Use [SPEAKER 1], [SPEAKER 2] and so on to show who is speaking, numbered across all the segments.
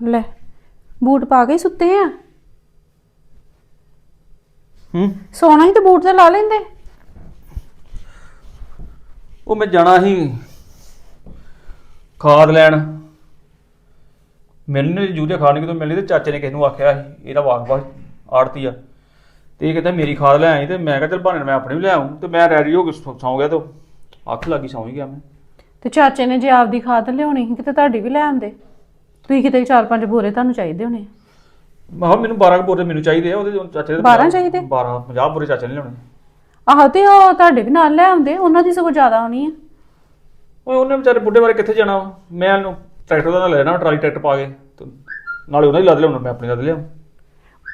[SPEAKER 1] ਲੈ ਬੂਟ ਪਾ ਕੇ ਹੀ ਸੁੱਤੇ ਆ।
[SPEAKER 2] ਹੂੰ।
[SPEAKER 1] ਸੋਣਾ ਹੀ ਤੇ ਬੂਟ ਤੇ ਲਾ ਲੈਂਦੇ।
[SPEAKER 2] ਉਹ ਮੈਂ ਜਾਣਾ ਸੀ ਖਾਦ ਲੈਣ। ਮੈਨੂੰ ਖਾਦ ਨਹੀਂ ਕਿਤੋਂ ਮਿਲਣੀ ਤੇ ਚਾਚੇ ਨੇ ਕਿਸੇ ਨੂੰ ਆਖਿਆ ਸੀ ਇਹਦਾ ਵਾਕ ਵਾਕ ਆੜਤੀ ਆ। ਤੇ ਇਹ ਕਹਿੰਦਾ ਮੇਰੀ ਖਾਦ ਲੈ ਆਈ ਤੇ ਮੈਂ ਕਿਹਾ ਚਲ ਭਾਣੇ ਮੈਂ ਆਪਣੀ ਵੀ ਲੈ ਆਉਂ ਤੇ ਮੈਂ ਰੈਡੀ ਹੋ ਕੇ ਸੌ ਸੌਂ ਗਿਆ ਤੇ ਅੱਖ ਲੱਗੀ ਸੌਂ ਹੀ ਗਿਆ ਮੈਂ।
[SPEAKER 1] ਤੇ ਚਾਚੇ ਨੇ ਜੇ ਆਪਦੀ ਖਾਦ ਲਿਆਉਣੀ ਸੀ ਕਿਤੇ ਤੁਹਾਡੀ ਵੀ ਲੈ ਆਂਦੇ ਤੁਸੀਂ ਕਿਤੇ ਚਾਰ ਪੰਜ ਬੋਰੇ ਤੁਹਾਨੂੰ ਚਾਹੀਦੇ ਹੋਣੇ
[SPEAKER 2] ਮੈਂ ਕਿਹਾ ਮੈਨੂੰ 12 ਕੁ ਬੋਰੇ ਮੈਨੂੰ ਚਾਹੀਦੇ ਆ ਉਹਦੇ ਚਾਚੇ ਦੇ
[SPEAKER 1] 12 ਚਾਹੀਦੇ?
[SPEAKER 2] 12 50 ਬੋਰੇ ਚਾਚੇ ਨੇ ਲਿਆਉਣੇ।
[SPEAKER 1] ਆਹੋ ਤੇ ਉਹ ਤੁਹਾਡੇ ਵੀ ਨਾਲ ਲੈ ਆਉਂਦੇ ਉਹਨਾਂ ਦੀ ਸਗੋਂ ਜ਼ਿਆਦਾ ਆਉਣੀ ਆ।
[SPEAKER 2] ਓਏ ਉਹਨੇ ਵਿਚਾਰੇ ਬੁੱਢੇ ਬਾਰੇ ਕਿੱਥੇ ਜਾਣਾ ਵਾ? ਮੈਂ ਉਹਨੂੰ ਟਰੈਕਟਰ ਦਾ ਨਾਲ ਲੈ ਲੈਣਾ ਟਰਾਲੀ ਟਰੈਕਟਰ ਪਾ ਕੇ ਤੇ ਨਾਲੇ ਉਹਨਾਂ ਦੀ ਲੱਦ ਲਿਆਉਣਾ ਮੈਂ ਆਪਣੀ ਲੱਦ ਲਿਆਉਂ।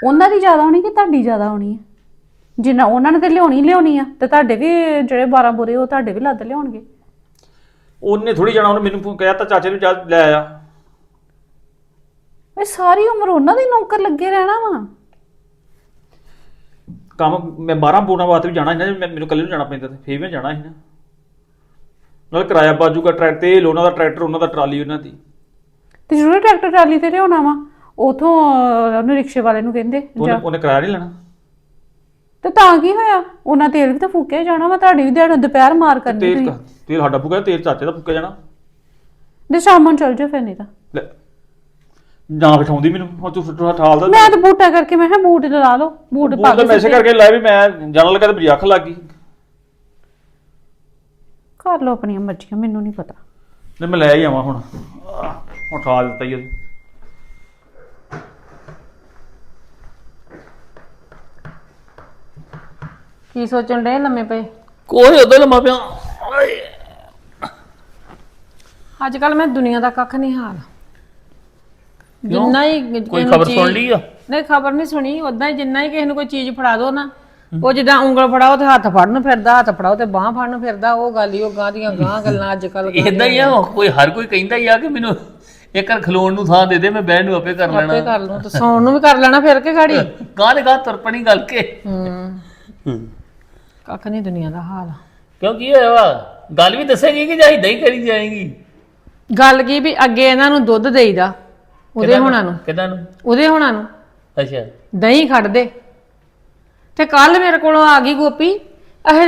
[SPEAKER 1] ਉਹਨਾਂ ਦੀ ਜ਼ਿਆਦਾ ਆਉਣੀ ਕਿ ਤੁਹਾਡੀ ਜ਼ਿਆਦਾ ਆਉਣੀ ਆ? ਜਿੰਨਾ ਉਹਨਾਂ ਨੇ ਤੇ ਲਿਆਉਣੀ ਲਿਆਉਣੀ ਆ ਤੇ ਤੁਹਾਡੇ ਵੀ ਜਿਹੜੇ 12 ਬੋਰੇ ਉਹ ਤੁਹਾਡੇ ਵੀ ਲੱਦ ਲਿਆਉਣਗੇ।
[SPEAKER 2] ਉਹਨੇ ਥੋੜੀ ਜਾਣਾ ਉਹਨੇ ਮੈਨੂੰ ਕਹਿ ਤਾ ਚਾਚੇ ਨੂੰ ਜਾ ਲੈ ਆਇਆ
[SPEAKER 1] ਇਹ ਸਾਰੀ ਉਮਰ ਉਹਨਾਂ ਦੇ ਨੌਕਰ ਲੱਗੇ ਰਹਿਣਾ ਵਾ।
[SPEAKER 2] ਕੰਮ ਮੈਂ 12 ਬੋਰਾਂ ਵਾਸਤੇ ਵੀ ਜਾਣਾ ਸੀ ਨਾ ਜੇ ਮੈਂ- ਮੈਨੂੰ ਕੱਲੇ ਨੂੰ ਜਾਣਾ ਪੈਂਦਾ ਤੇ ਫੇਰ ਮੈਂ ਜਾਣਾ ਸੀ ਨਾ। ਨਾਲ ਕਿਰਾਇਆ ਬਾਜੂਗਾ ਟਰੈਕਟਰ ਤੇਲ ਉਹਨਾਂ ਦਾ ਟਰੈਕਟਰ ਉਹਨਾਂ ਦਾ ਟਰਾਲੀ ਉਹਨਾਂ ਦੀ।
[SPEAKER 1] ਤੇ ਜ਼ਰੂਰ ਟਰੈਕਟਰ ਟਰਾਲੀ ਤੇ ਲਿਆਉਣਾ ਵਾ ਉਥੋਂ ਉਹਨੂੰ ਰਿਕਸ਼ੇ ਵਾਲੇ ਨੂੰ ਕਹਿੰਦੇ
[SPEAKER 2] ਤੇ ਉਹਨੇ
[SPEAKER 1] ਜਾ।
[SPEAKER 2] ਉਹਨੇ ਕਿਰਾਇਆ ਨਹੀਂ ਲੈਣਾ?
[SPEAKER 1] ਤੇ ਤਾਂ ਕੀ ਹੋਇਆ? ਉਹਨਾਂ ਤੇਲ ਵੀ ਤਾਂ ਫੂਕਿਆ ਜਾਣਾ ਵਾ ਤੁਹਾਡੀ ਵੀ ਦਿਹਾੜੀ ਦੁਪਹਿਰ ਮਾਰ ਕਰਨੀ
[SPEAKER 2] ਤੇਲ
[SPEAKER 1] ਤੁਸੀਂ।
[SPEAKER 2] ਕਾ- ਤੇਲ ਸਾਡਾ ਫੁੱਕਾ ਤੇਲ ਚਾਚੇ ਦਾ ਫੁੱਕਾ ਜਾਣਾ।
[SPEAKER 1] ਤੇ ਸ਼ਾਮਾਂ ਨੂੰ ਚੱਲ ਜਾਓ ਫਿਰ ਨਹੀਂ ਤਾਂ।
[SPEAKER 2] ਲੈ ਨਾ ਬਿਠਾਉਂਦੀ ਮੈਨੂੰ ਹੁਣ ਤੂੰ ਫੁੱਟਾ ਠਾਲ ਦਾ
[SPEAKER 1] ਮੈਂ ਤਾਂ ਬੂਟਾ ਕਰਕੇ ਮੈਂ ਕਿਹਾ ਬੂਟ ਲਾ ਲਓ ਬੂਟ ਪਾ ਕੇ
[SPEAKER 2] ਮੈਸੇਜ। ਕਰਕੇ ਲਾਇਆ ਵੀ ਮੈਂ ਜਾਣ ਲੱਗਾ ਤੇ ਮੇਰੀ ਅੱਖ ਲੱਗ ਗਈ।
[SPEAKER 1] ਕਰ ਲਓ ਆਪਣੀਆਂ ਮਰਜ਼ੀਆਂ ਮੈਨੂੰ ਨਹੀਂ ਪਤਾ।
[SPEAKER 2] ਨਹੀਂ ਮੈਂ ਲੈ ਹੀ ਆਵਾਂ ਹੁਣ। ਆਹ, ਹੁਣ ਠਾਲ ਦਿੱਤਾ ਹੀ ਉਹਨੇ।
[SPEAKER 1] ਕੀ ਸੋਚਣ ਡੇ ਲੰਮੇ ਪਏ?
[SPEAKER 2] ਕੋਈ ਉਧਰ ਲੰਮਾ ਪਿਆ।
[SPEAKER 3] ਅੱਜ ਕੱਲ ਮੈਂ ਦੁਨੀਆ ਦਾ ਕੱਖ ਨਹੀਂ ਹਾਲ। ਜਿੰਨਾ ਹੀ
[SPEAKER 2] ਕੋਈ
[SPEAKER 3] ਨੂੰ
[SPEAKER 2] ਖਬਰ ਸੁਣ
[SPEAKER 3] ਚੀਜ਼-
[SPEAKER 2] ਲਈ ਆ?
[SPEAKER 3] ਨਹੀਂ ਖਬਰ ਨਹੀਂ ਸੁਣੀ। ਉਦਾਂ ਹੀ ਜਿੰਨਾ ਹੀ ਕਿਸੇ ਨੂੰ ਕੋਈ ਚੀਜ਼ ਫੜਾ ਦੋ ਨਾ ਉਹ ਜਿੱਦਾਂ ਉਂਗਲ ਫੜਾਓ ਤੇ ਹੱਥ ਫੜਨ ਨੂੰ ਫਿਰਦਾ ਹੱਥ ਫੜਾਓ ਤੇ ਬਾਹ ਫੜਨ ਨੂੰ ਫਿਰਦਾ ਉਹ ਗੱਲ ਹੀ ਉਹ ਗਾਂ ਦੀਆਂ ਗਾਂ ਗੱਲਾਂ ਅੱਜ ਕੱਲ
[SPEAKER 4] ਇਦਾਂ ਹੀ ਆ ਕੋਈ ਹਰ ਕੋਈ ਕਹਿੰਦਾ ਹੀ ਆ ਕਿ ਮੈਨੂੰ ਇੱਕ ਵਾਰ ਖਲੋਣ ਨੂੰ ਥਾਂ ਦੇ ਦੇ ਮੈਂ ਬਹਿਣ ਨੂੰ ਆਪੇ ਕਰ
[SPEAKER 3] ਆਪੇ
[SPEAKER 4] ਲੈਣਾ
[SPEAKER 3] ਕਰ ਲੂੰ ਤੇ ਸੌਣ ਨੂੰ ਵੀ ਕਰ ਲੈਣਾ ਫਿਰ ਕੇ ਗਾੜੀ?
[SPEAKER 4] ਗਾਂ ਦੇ ਗਾਂ ਤੁਰਪਣੀ ਗੱਲ ਕੇ।
[SPEAKER 3] ਹੂੰ। ਕੱਖ ਨਹੀਂ ਦੁਨੀਆ ਦਾ ਹਾਲ।
[SPEAKER 4] ਕਿਉਂ ਕੀ ਹੋਇਆ ਵਾ? ਗੱਲ ਵੀ ਦੱਸੇਗੀ ਕਿ ਜਾਂ ਇਦਾਂ ਹੀ ਕਰੀ ਜਾਏਗੀ?
[SPEAKER 3] ਗੱਲ ਕੀ ਵੀ ਅੱਗੇ ਇਹਨਾਂ ਨੂੰ ਦੁੱਧ ਦੇਈਦਾ। ਉਹਦੇ ਹੋਣਾ ਨੂੰ।
[SPEAKER 4] ਕਿਦਾਂ ਨੂੰ?
[SPEAKER 3] ਉਹਦੇ ਹੋਣਾ ਨੂੰ।
[SPEAKER 4] ਅੱਛਾ।
[SPEAKER 3] ਦਹੀਂ ਖੜਦੇ ਤੇ ਕੱਲ ਮੇਰੇ ਕੋਲੋਂ ਆ ਗਈ ਗੋਪੀ।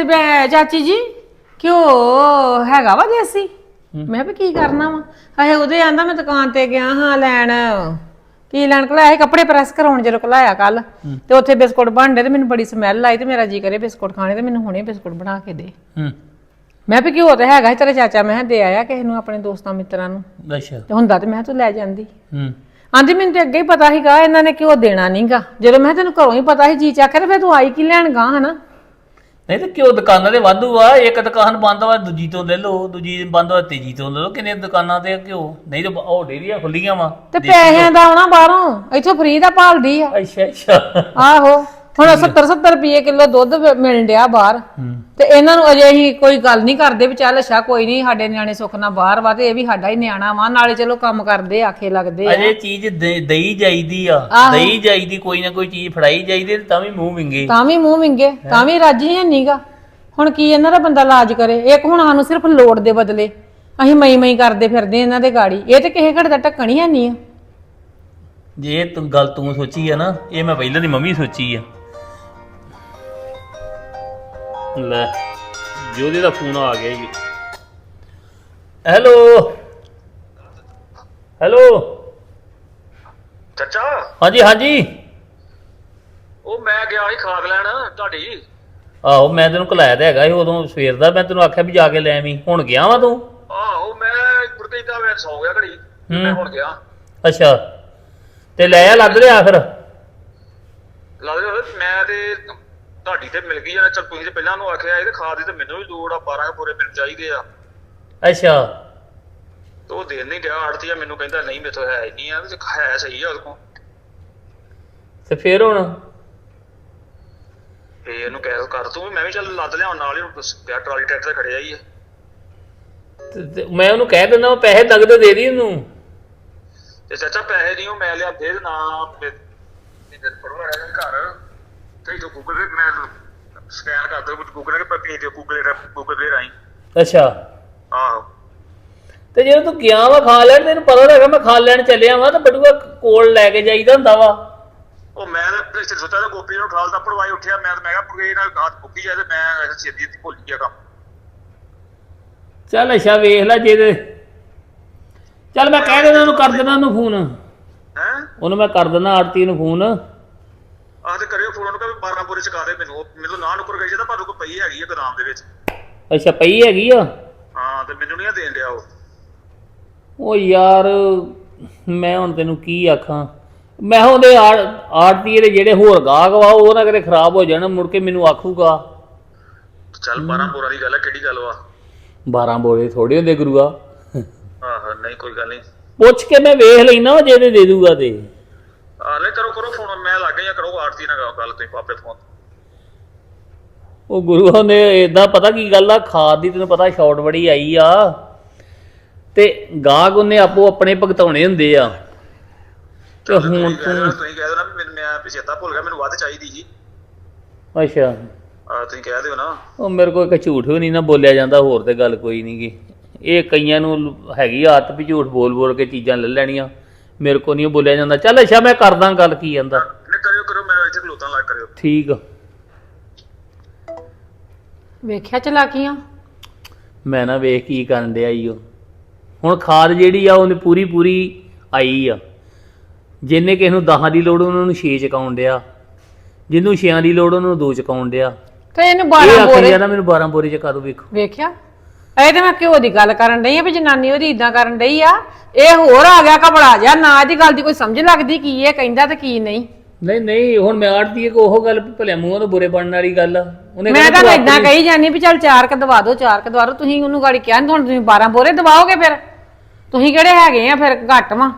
[SPEAKER 3] ਬੈ- ਚਾਚੀ ਜੀ ਕਿਉਂ ਹੈਗਾ ਵਾ ਦੇਸੀ? ਮੈਂ ਵੀ ਕੀ ਕਰਨਾ ਵਾ? ਅਹੇ ਉਹਦੇ ਆਂਦਾ ਮੈਂ ਦੁਕਾਨ ਤੇ ਗਿਆ ਹਾਂ ਲੈਣ। ਕੀ ਲੈਣ ਕੋਲ ਆਏ ਕੱਪੜੇ ਪ੍ਰੈਸ ਕਰਾਉਣ ਜਦੋਂ ਕੋਲਾਇਆ ਕੱਲ ਤੇ ਉੱਥੇ ਬਿਸਕੁਟ ਬਣਦੇ ਤੇ ਮੈਨੂੰ ਬੜੀ ਸਮੈਲ ਆਈ ਤੇ ਮੇਰਾ ਜੀ ਕਰੇ ਬਿਸਕੁਟ ਖਾਣੇ ਤੇ ਮੈਨੂੰ ਹੁਣੇ ਬਿਸਕੁਟ ਬਣਾ ਕੇ ਦੇ।
[SPEAKER 4] ਹੂੰ।
[SPEAKER 3] ਮੈਂ ਵੀ ਘਿਓ ਤੇ ਹੈਗਾ ਸੀ ਤੇਰੇ ਚਾਚਾ ਮੈਂ ਕਿਹਾ ਦੇ ਆਇਆ ਕਿਸੇ ਨੂੰ ਆਪਣੇ ਦੋਸਤਾਂ ਮਿੱਤਰਾਂ ਨੂੰ।
[SPEAKER 4] ਅੱਛਾ।
[SPEAKER 3] ਤੇ ਹੁੰਦਾ ਤੇ ਮੈਂ ਕਿਹਾ ਤੂੰ ਲੈ ਜਾਂਦੀ।
[SPEAKER 4] ਹੂੰ।
[SPEAKER 3] ਆਂਦੀ ਮੈਨੂੰ ਤੇ ਅੱਗੇ ਹੀ ਪਤਾ ਸੀਗਾ ਇਹਨਾਂ ਨੇ ਕਿਉਂ ਦੇਣਾ ਨਹੀਂਗਾ ਜਦੋਂ ਮੈਂ ਕਿਹਾ ਤੈਨੂੰ ਘਰੋਂ ਹੀ ਪਤਾ ਸੀ ਜੀ ਚੱਕ ਤੇ ਫਿਰ ਤੂੰ ਆਈ ਕੀ ਲੈਣ ਗਾ ਹਨਾ?
[SPEAKER 4] ਨਹੀਂ ਤੇ ਕਿਉਂ ਦੁਕਾਨਾਂ ਦੇ ਵਾਧੂ ਆ ਇੱਕ ਦੁਕਾਨ ਬੰਦ ਵਾ ਦੂਜੀ ਤੋਂ ਲੈ ਲਓ ਦੂਜੀ ਬੰਦ ਵਾ ਤੀਜੀ ਤੋਂ ਲੈ ਲਓ ਕਿੰਨੇ ਦੁਕਾਨਾਂ ਤੇ ਕਿਉਂ ਨਹੀਂ ਤੇ ਉਹ ਡੇਰੀਆਂ ਖੁੱਲੀਆਂ ਵਾ।
[SPEAKER 3] ਤੇ ਪੈਸਿਆਂ ਦਾ ਆਉਣਾ ਬਾਹਰੋਂ ਇੱਥੋਂ ਫ੍ਰੀ ਦਾ ਭਾਲਦੀ ਆ।
[SPEAKER 4] ਅੱਛਾ ਅੱਛਾ।
[SPEAKER 3] ਆਹੋ। ਹੁਣ 70 70 ਰੁਪਏ ਕਿਲੋ ਦੁੱਧ ਮ- ਮਿਲਣ ਡਿਆ ਬਾਹਰ। ਤੇ ਇਹਨਾਂ ਨੂੰ ਅਜੇ ਹੀ ਕੋਈ ਗੱਲ ਨਹੀਂ ਕਰਦੇ ਵੀ ਚੱਲ ਅੱਛਾ ਕੋਈ ਨਹੀਂ ਸਾਡੇ ਨਿਆਣੇ ਸੁੱਖ ਨਾਲ ਬਾਹਰ ਵਾ ਤੇ ਇਹ ਵੀ ਸਾਡਾ ਹੀ ਨਿਆਣਾ ਵਾ ਨਾਲੇ ਚਲੋ ਕੰਮ ਕਰਦੇ ਆਖੇ ਲੱਗਦੇ ਆ।
[SPEAKER 4] ਅਜੇ ਚੀਜ਼ ਦੇਈ ਜਾਈਦੀ ਆ। ਦੇਈ ਜਾਈਦੀ ਕੋਈ ਨਾ ਕੋਈ ਚੀਜ਼ ਫੜਾਈ ਜਾਈਦੀ ਤੇ ਵੀ ਮੂੰਹ ਵਿੰਗੇ।
[SPEAKER 3] ਤਾਂ ਵੀ ਮੂੰਹ ਵਿੰਗੇ ਤਾਂ ਵੀ ਰਾਜੀ ਹੈ ਨੀਗਾ। ਹੁਣ ਕੀ ਇਹਨਾਂ ਦਾ ਬੰਦਾ ਇਲਾਜ ਕਰੇ? ਇੱਕ ਹੁਣ ਸਾਨੂੰ ਸਿਰਫ ਲੋੜ ਦੇ ਬਦਲੇ। ਅਸੀਂ ਮਈ ਮਈ ਕਰਦੇ ਫਿਰਦੇ ਇਹਨਾਂ ਦੇ ਗਾੜੀ। ਇਹ ਤੇ ਕਿਸੇ ਘੜ ਦਾ ਢੱਕਣ ਹੀ ਨਹੀਂ ਆ।
[SPEAKER 4] ਜੇ ਤੂੰ ਗੱਲ ਤੂੰ ਸੋਚੀ ਆ ਨਾ ਇਹ ਮੈਂ ਪਹਿਲਾਂ ਦੀ ਮੰਮੀ ਸੋਚੀ ਆ। ਲੈ ਜੋਦੇ ਦਾ ਫੋਨ ਆ ਗਿਆ ਜੀ। ਹੈਲੋ। ਹੈਲੋ।
[SPEAKER 2] ਚਾਚਾ।
[SPEAKER 4] ਹਾਂਜੀ ਹਾਂਜੀ।
[SPEAKER 2] ਉਹ ਮੈਂ ਗਿਆ ਸੀ ਖਾਦ ਲੈਣ ਤੁਹਾਡੀ।
[SPEAKER 4] ਆਹੋ ਮੈਂ ਤੈਨੂੰ ਘਲਾਇਆ ਤੇ ਹੈਗਾ ਸੀ ਉਦੋਂ ਸਵੇਰ ਦਾ ਮੈਂ ਤੈਨੂੰ ਆਖਿਆ ਵੀ ਜਾ ਕੇ ਲੈ ਆਵੀਂ। ਹੁਣ ਗਿਆ ਵਾ ਤੂੰ?
[SPEAKER 2] ਆਹੋ ਮੈਂ ਗੁਰਤੇਜ ਦਾ ਮੈਂ ਸੌ ਗਿਆ ਘੜੀ ਮੈਂ ਹੁਣ ਗਿਆ।
[SPEAKER 4] ਅੱਛਾ। ਤੇ ਲੈ ਆ ਲੱਦ ਲਿਆ ਫਿਰ?
[SPEAKER 2] ਲੱਗਦਾ ਮੈਂ ਤੇ ਤੁਹਾਡੀ ਤੇ ਮਿਲ ਗਈ ਆ ਚਲ ਤੁਸੀਂ ਤੇ ਪਹਿਲਾਂ ਨੂੰ ਆਖਿਆ ਇਹ ਤੇ ਖਾਦ ਦੀ ਤੇ ਮੈਨੂੰ ਵੀ ਲੋੜ ਆ 12 ਪੂਰੇ ਮਿਲ ਚਾਹੀਦੇ ਆ।
[SPEAKER 4] ਅੱਛਾ।
[SPEAKER 2] ਤੇ ਉਹ ਦੇਣ ਨਹੀਂ ਡਿਆ ਆੜਤੀ ਆ ਮੈਨੂੰ ਕਹਿੰਦਾ ਨਹੀਂ ਮੇਥੋਂ ਹੈ ਨਹੀਂ ਆ ਤੇ ਹੈ ਸਹੀ ਆ ਉਹਦੇ ਕੋਲ।
[SPEAKER 4] ਤੇ ਫੇਰ ਹੁਣ?
[SPEAKER 2] ਤੇ ਇਹਨੂੰ ਕਹਿ ਕਰ ਤੂੰ ਵੀ ਮੈਂ ਵੀ ਚੱਲ ਲੱਦ ਲਿਆਉਣ ਨਾਲ ਹੀ ਗਿਆ ਟਰਾਲੀ ਟਰੈਕਟਰ ਤੇ ਖੜਿਆ ਹੀ ਆ।
[SPEAKER 4] ਤੇ- ਤੇ ਮੈਂ ਉਹਨੂੰ ਕਹਿ ਦਿੰਦਾ ਉਹ ਪੈਸੇ ਨਗਦ ਦੇ ਦੀ ਉਹਨੂੰ।
[SPEAKER 2] ਤੇ ਚਾਚਾ ਪੈਸੇ ਨਹੀਂ ਉਹ ਮੈਂ ਲਿਆ ਦੇ ਨਾ ਮੇਰੇ ਪੜਵਾ ਰਿਹਾ ਘਰ। ਤੋਂ ਗੂਗਲ ਤੇ ਮੈਂ ਸਕੈਨ ਕਰ ਦੋ ਗੂਗਲ ਕੇ ਪੇ ਦੇ ਗੂਗਲ ਗੂਗਲ ਪੇ ਰਾਈ
[SPEAKER 4] ਅੱਛਾ।
[SPEAKER 2] ਆਹੋ।
[SPEAKER 4] ਤੇ ਜਦੋਂ ਤੂੰ ਗਿਆ ਵਾ ਖਾ ਲੈਣ ਤੈਨੂੰ ਪਤਾ ਤਾਂ ਹੈਗਾ ਮੈਂ ਖਾ ਲੈਣ ਚੱਲਿਆ ਵਾ ਤਾਂ ਬਟੂਆ ਕੋਲ ਲੈ ਕੇ ਜਾਈਦਾ ਹੁੰਦਾ ਵਾ।
[SPEAKER 2] ਉਹ ਮੈਂ ਤਾਂ ਇਸ ਸੋਚਿਆ ਤਾਂ ਗੋਪੀ ਨੂੰ ਠਾਲ ਦਾ ਪੜਵਾਈ ਉੱਠਿਆ ਮੈਂ ਤਾਂ ਮੈਂ ਕਿਹਾ ਪੁਗੇ ਨਾਲ ਗਾਤ ਪੁੱਗੀ ਜਾਏ ਤੇ ਮੈਂ ਛੇਤੀ ਛੇਤੀ ਭੁੱਲ ਗਿਆ ਕੰਮ।
[SPEAKER 4] ਚੱਲ ਅੱਛਾ ਵੇਖ ਲੈ ਜੇ ਤੇ। ਚੱਲ ਮੈਂ ਕਹਿ ਦੇਣਾ ਉਹਨੂੰ ਕਰ ਦੇਣਾ ਉਹਨੂੰ ਫੋਨ।
[SPEAKER 2] ਹੈ?
[SPEAKER 4] ਉਹਨੂੰ ਮੈਂ ਕਰ ਦਿੰਦਾ ਆਰਤੀ ਨੂੰ ਫੋਨ।
[SPEAKER 2] ਆਹ ਤੇ ਕਰਿਓ ਫੋਨ ਉਹਨੂੰ ਕਹੇ 12 ਪੂਰੇ ਚਕਾ ਦੇ ਮੈਨੂੰ। ਉਹ ਮੈਨੂੰ ਨਾ ਨੁਕਰ ਗਈ ਜੇ ਤਾਂ ਪਰ ਕੋ ਪਈ ਹੈਗੀ ਆ ਗੋਦਾਮ ਦੇ ਵਿੱਚ।
[SPEAKER 4] ਅੱਛਾ ਪਈ ਹੈਗੀ ਆ?
[SPEAKER 2] ਹਾਂ ਤੇ ਮੈਨੂੰ ਨਹੀਂ ਦੇਣ ਡਿਆ ਉਹ।
[SPEAKER 4] ਉਹ ਯਾਰ ਮੈਂ ਹੁਣ ਤੈਨੂੰ ਕੀ ਆਖਾਂ? ਮੈਂ ਉਹਦੇ ਆਰਤੀ ਦੇ ਜਿਹੜੇ ਹੋਰ ਗਾਹਕ ਵਾ ਉਹ ਨਾ ਕਦੇ ਖਰਾਬ ਹੋ ਜਾਣ ਮੁੜ ਕੇ ਮੈਨੂੰ ਆਖੂਗਾ।
[SPEAKER 2] ਚੱਲ 12 ਪੂਰਾ ਦੀ ਗੱਲ ਹੈ ਕਿਹੜੀ ਗੱਲ ਵਾ?
[SPEAKER 4] 12 ਬੋਲੇ ਥੋੜੇ ਹੁੰਦੇ ਗੁਰੂਆ।
[SPEAKER 2] ਆਹ ਨਹੀਂ ਕੋਈ ਗੱਲ ਨਹੀਂ
[SPEAKER 4] ਪੁੱਛ ਕੇ ਮੈਂ ਵੇਖ ਲੈਣਾ ਜੇ ਤੇ ਦੇ ਦੂਗਾ ਤੇ।
[SPEAKER 2] ਆ ਲੈ ਕਰੋ ਕਰੋ ਫੋਨ ਮੈਂ ਲੱਗ ਗਿਆ ਕਰੋ ਆਰਤੀ ਨਾਲ ਗੱਲ ਤੁਸੀਂ ਆਪੇ ਫੋਨ।
[SPEAKER 4] ਉਹ ਗੁਰੂ ਨੇ ਇਦਾਂ ਪਤਾ ਕੀ ਗੱਲ ਆ ਖਾਦ ਦੀ ਤੈਨੂੰ ਪਤਾ ਸ਼ਾਰਟ ਬੜੀ ਆਈ ਆ। ਤੇ ਗਾਹਕ ਉਹਨੇ ਆਪੋ ਆਪਣੇ ਭਗਤਾਉਣੇ ਹੁੰਦੇ ਆ। ਤੇ ਹੁਣ ਤੂੰ
[SPEAKER 2] ਤੁਸੀਂ ਕਹਿ ਨਾ ਵੀ ਮੈਂ ਪਿਛੇਤਾ ਭੁੱਲ ਗਿਆ ਮੈਨੂੰ ਵੱਧ ਚਾਹੀਦੀ ਜੀ
[SPEAKER 4] ਅੱਛਾ।
[SPEAKER 2] ਆ ਤੁਸੀਂ ਕਹਿ ਦਿਓ ਨਾ।
[SPEAKER 4] ਉਹ ਮੇਰੇ ਕੋਲ ਇੱਕ ਝੂਠ ਵੀ ਨਹੀਂ ਨਾ ਬੋਲਿਆ ਜਾਂਦਾ ਹੋਰ ਤੇ ਗੱਲ ਕੋਈ ਨਹੀਂ ਗੀ। ਇਹ ਕਈਆਂ ਨੂੰ ਹੈਗੀ ਆਦਤ ਵੀ ਝੂਠ ਬੋਲ ਬੋਲ ਕੇ ਚੀਜ਼ਾਂ ਲੈ ਲੈਣੀਆਂ। ਮੇਰੇ ਕੋ ਨਹੀਂ ਬੋਲਿਆ ਜਾਂਦਾ। ਚੱਲ ਅੱਛਾ ਮੈਂ ਕਰਦਾ ਗੱਲ ਕੀ ਜਾਂਦਾ।
[SPEAKER 2] ਨਹੀਂ ਕਰਿਓ ਕਰੋ ਮੇਰੇ ਇੱਥੇ ਖਲੋਤਾਂ ਲੱਗ ਕਰਿਓ।
[SPEAKER 4] ਠੀਕ। ਆ
[SPEAKER 3] ਵੇਖਿਆ ਚਲਾਕੀਆਂ?
[SPEAKER 4] ਮੈਂ ਨਾ ਵੇਖ ਕੀ ਕਰਨ ਡਿਆ ਈ ਉਹ ਹੁਣ ਖਾਦ ਜਿਹੜੀ ਆ ਉਹਨੇ ਪੂਰੀ ਪੂਰੀ ਆਈ ਆ। ਜਿੰਨੇ ਕਿਸੇ ਨੂੰ 10 ਦੀ ਲੋੜ ਉਹਨਾਂ ਨੂੰ 6 ਚਕਾਉਣ ਡਿਆ। ਜਿਹਨੂੰ 6 ਦੀ ਲੋੜ ਉਹਨੂੰ 2 ਚਕਾਉਣ ਡਿਆ।
[SPEAKER 3] ਤੇ ਇਹਨੂੰ
[SPEAKER 4] ਇਹ
[SPEAKER 3] 12
[SPEAKER 4] ਆਖੀ
[SPEAKER 3] ਬੋਰੇ
[SPEAKER 4] ਜਾਂਦਾ ਮੈਨੂੰ 12 ਬੋਰੇ ਚਕਾ ਦੋ ਵੇਖੋ?
[SPEAKER 3] ਵੇਖਿਆ? ਇਹ ਤੇ ਮੈਂ ਘਿਓ ਦੀ ਗੱਲ ਕਰਨ ਡਈ ਆ ਵੀ ਜਨਾਨੀ ਉਹਦੀ ਇਦਾਂ ਕਰਨ ਡਈ ਆ। ਇਹ ਹੋਰ ਆ ਗਿਆ ਘਬਰਾ ਜਾ ਨਾ ਇਹਦੀ ਗੱਲ ਦੀ ਕੋਈ ਸਮਝ ਲੱਗਦੀ ਕੀ ਇਹ ਕਹਿੰਦਾ ਤੇ ਕੀ ਨਹੀਂ।
[SPEAKER 4] ਨਹੀਂ ਨਹੀਂ ਹੁਣ ਮੈਂ ਆੜਦੀ ਕੋ ਉਹ ਗੱਲ ਭਲੇ ਮੂੰਹੋਂ ਤੋਂ ਬੁਰੇ ਬਣਨ ਵਾਲੀ ਗੱਲ ਆ। ਉਹਨੇ
[SPEAKER 3] ਮੈਂ
[SPEAKER 4] ਕਹਿਣਾ
[SPEAKER 3] ਤਾਂ
[SPEAKER 4] ਤੂੰ
[SPEAKER 3] ਇਦਾਂ ਕਹੀ ਜਾਨੀ ਵੀ ਚੱਲ ਚਾਰ ਕ ਦਵਾ ਦਿਓ ਚਾਰ ਕ ਦਵਾ ਦਿਓ ਤੁਸੀਂ ਉਹਨੂੰ ਗਾੜੀ ਕਿਹਾ ਨੀ, ਹੁਣ ਤੁਸੀਂ 12 ਬੋਰੇ ਦਵਾਓਗੇ ਫਿਰ। ਤੁਸੀਂ ਕਿਹੜੇ ਹੈਗੇ ਆ ਫਿਰ ਘੱਟ ਵਾ।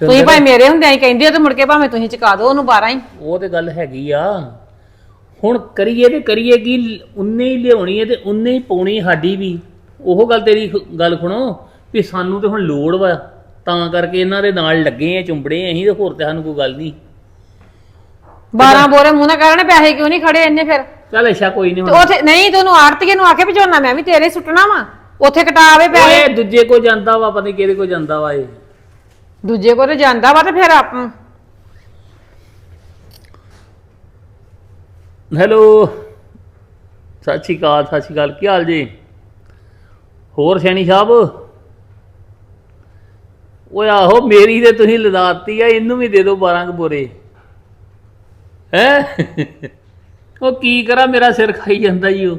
[SPEAKER 3] ਤੁਸੀਂ ਭਾਵੇਂ ਮੇਰੇ ਹੁੰਦਿਆਂ ਹੀ ਕਹਿੰਦੇ ਹੋ ਤੇ ਮੁੜ ਕੇ ਭਾਵੇਂ ਤੁਸੀਂ ਚੁਕਾ ਦਿਓ ਉਹਨੂੰ 12 ਹੀ।
[SPEAKER 4] ਉਹ ਤੇ ਗੱਲ ਹੈਗੀ ਆ। ਹੁਣ ਕਰੀਏ ਤੇ ਕਰੀਏ ਕੀ ਉਨੇ ਹੀ ਲਿਆਉਣੀ ਹੈ ਤੇ ਉਨੇ ਹੀ ਪਾਉਣੀ ਸਾਡੀ ਵੀ। ਉਹ ਗੱਲ ਤੇਰੀ ਗੱਲ ਸੁਣੋ ਵੀ ਸਾਨੂੰ ਤੇ ਹੁਣ ਲੋੜ ਵਾ ਤਾਂ ਕਰਕੇ ਇਹਨਾਂ ਦੇ ਨਾਲ ਲੱਗੇ ਆ ਚੁੰਬੜੇ ਆ ਅਸੀਂ ਤੇ ਹੋਰ ਤੇ ਸਾਨੂੰ ਕੋਈ ਗੱਲ ਨਹੀਂ।
[SPEAKER 3] 12 ਬੋਰੇ ਮੂੰਹ ਨਾਲ ਕਰਨੇ ਪੈਸੇ ਕਿਉਂ ਨਹੀਂ ਖੜੇ ਇੰਨੇ ਫਿਰ?
[SPEAKER 4] ਚੱਲ ਅੱਛਾ ਕੋਈ ਨਹੀਂ
[SPEAKER 3] ਤੇ
[SPEAKER 4] ਹੁਣ।
[SPEAKER 3] ਉਥੇ ਨਹੀਂ ਤੇ ਉਹਨੂੰ ਆੜਤੀਏ ਨੂੰ ਆਖੇ ਝੋਨਾ ਮੈਂ ਵੀ ਤੇਰੇ ਸੁੱਟਣਾ ਵਾ। ਉਥੇ ਕਟਾਵੇ ਪੈਸੇ।
[SPEAKER 4] ਓਏ ਦੂਜੇ ਕੋ ਜਾਂਦਾ ਵਾ ਪਤਾ ਨਹੀਂ ਕਿਹਦੇ ਕੋ ਜਾਂਦਾ ਵਾ ਇਹ।
[SPEAKER 3] ਦੂਜੇ ਕੋਲ ਤੇ ਜਾਂਦਾ ਵਾ ਤੇ ਫਿਰ ਆਪ
[SPEAKER 4] ਹੈਲੋ। ਸਤਿ ਸ਼੍ਰੀ ਅਕਾਲ, ਸਤਿ ਸ਼੍ਰੀ ਅਕਾਲ, ਕੀ ਹਾਲ ਜੀ? ਹੋਰ ਸੈਣੀ ਸਾਹਿਬ? ਓਏ ਆਹੋ, ਮੇਰੀ ਤੇ ਤੁਸੀਂ ਲਦਾਤੀ ਆ, ਇਹਨੂੰ ਵੀ ਦੇ ਦਿਓ 12 ਕੁ ਬੋਰੇ। ਹੈ? ਉਹ ਕੀ ਕਰਾਂ, ਮੇਰਾ ਸਿਰ ਖਾਈ ਜਾਂਦਾ ਜੀ ਉਹ।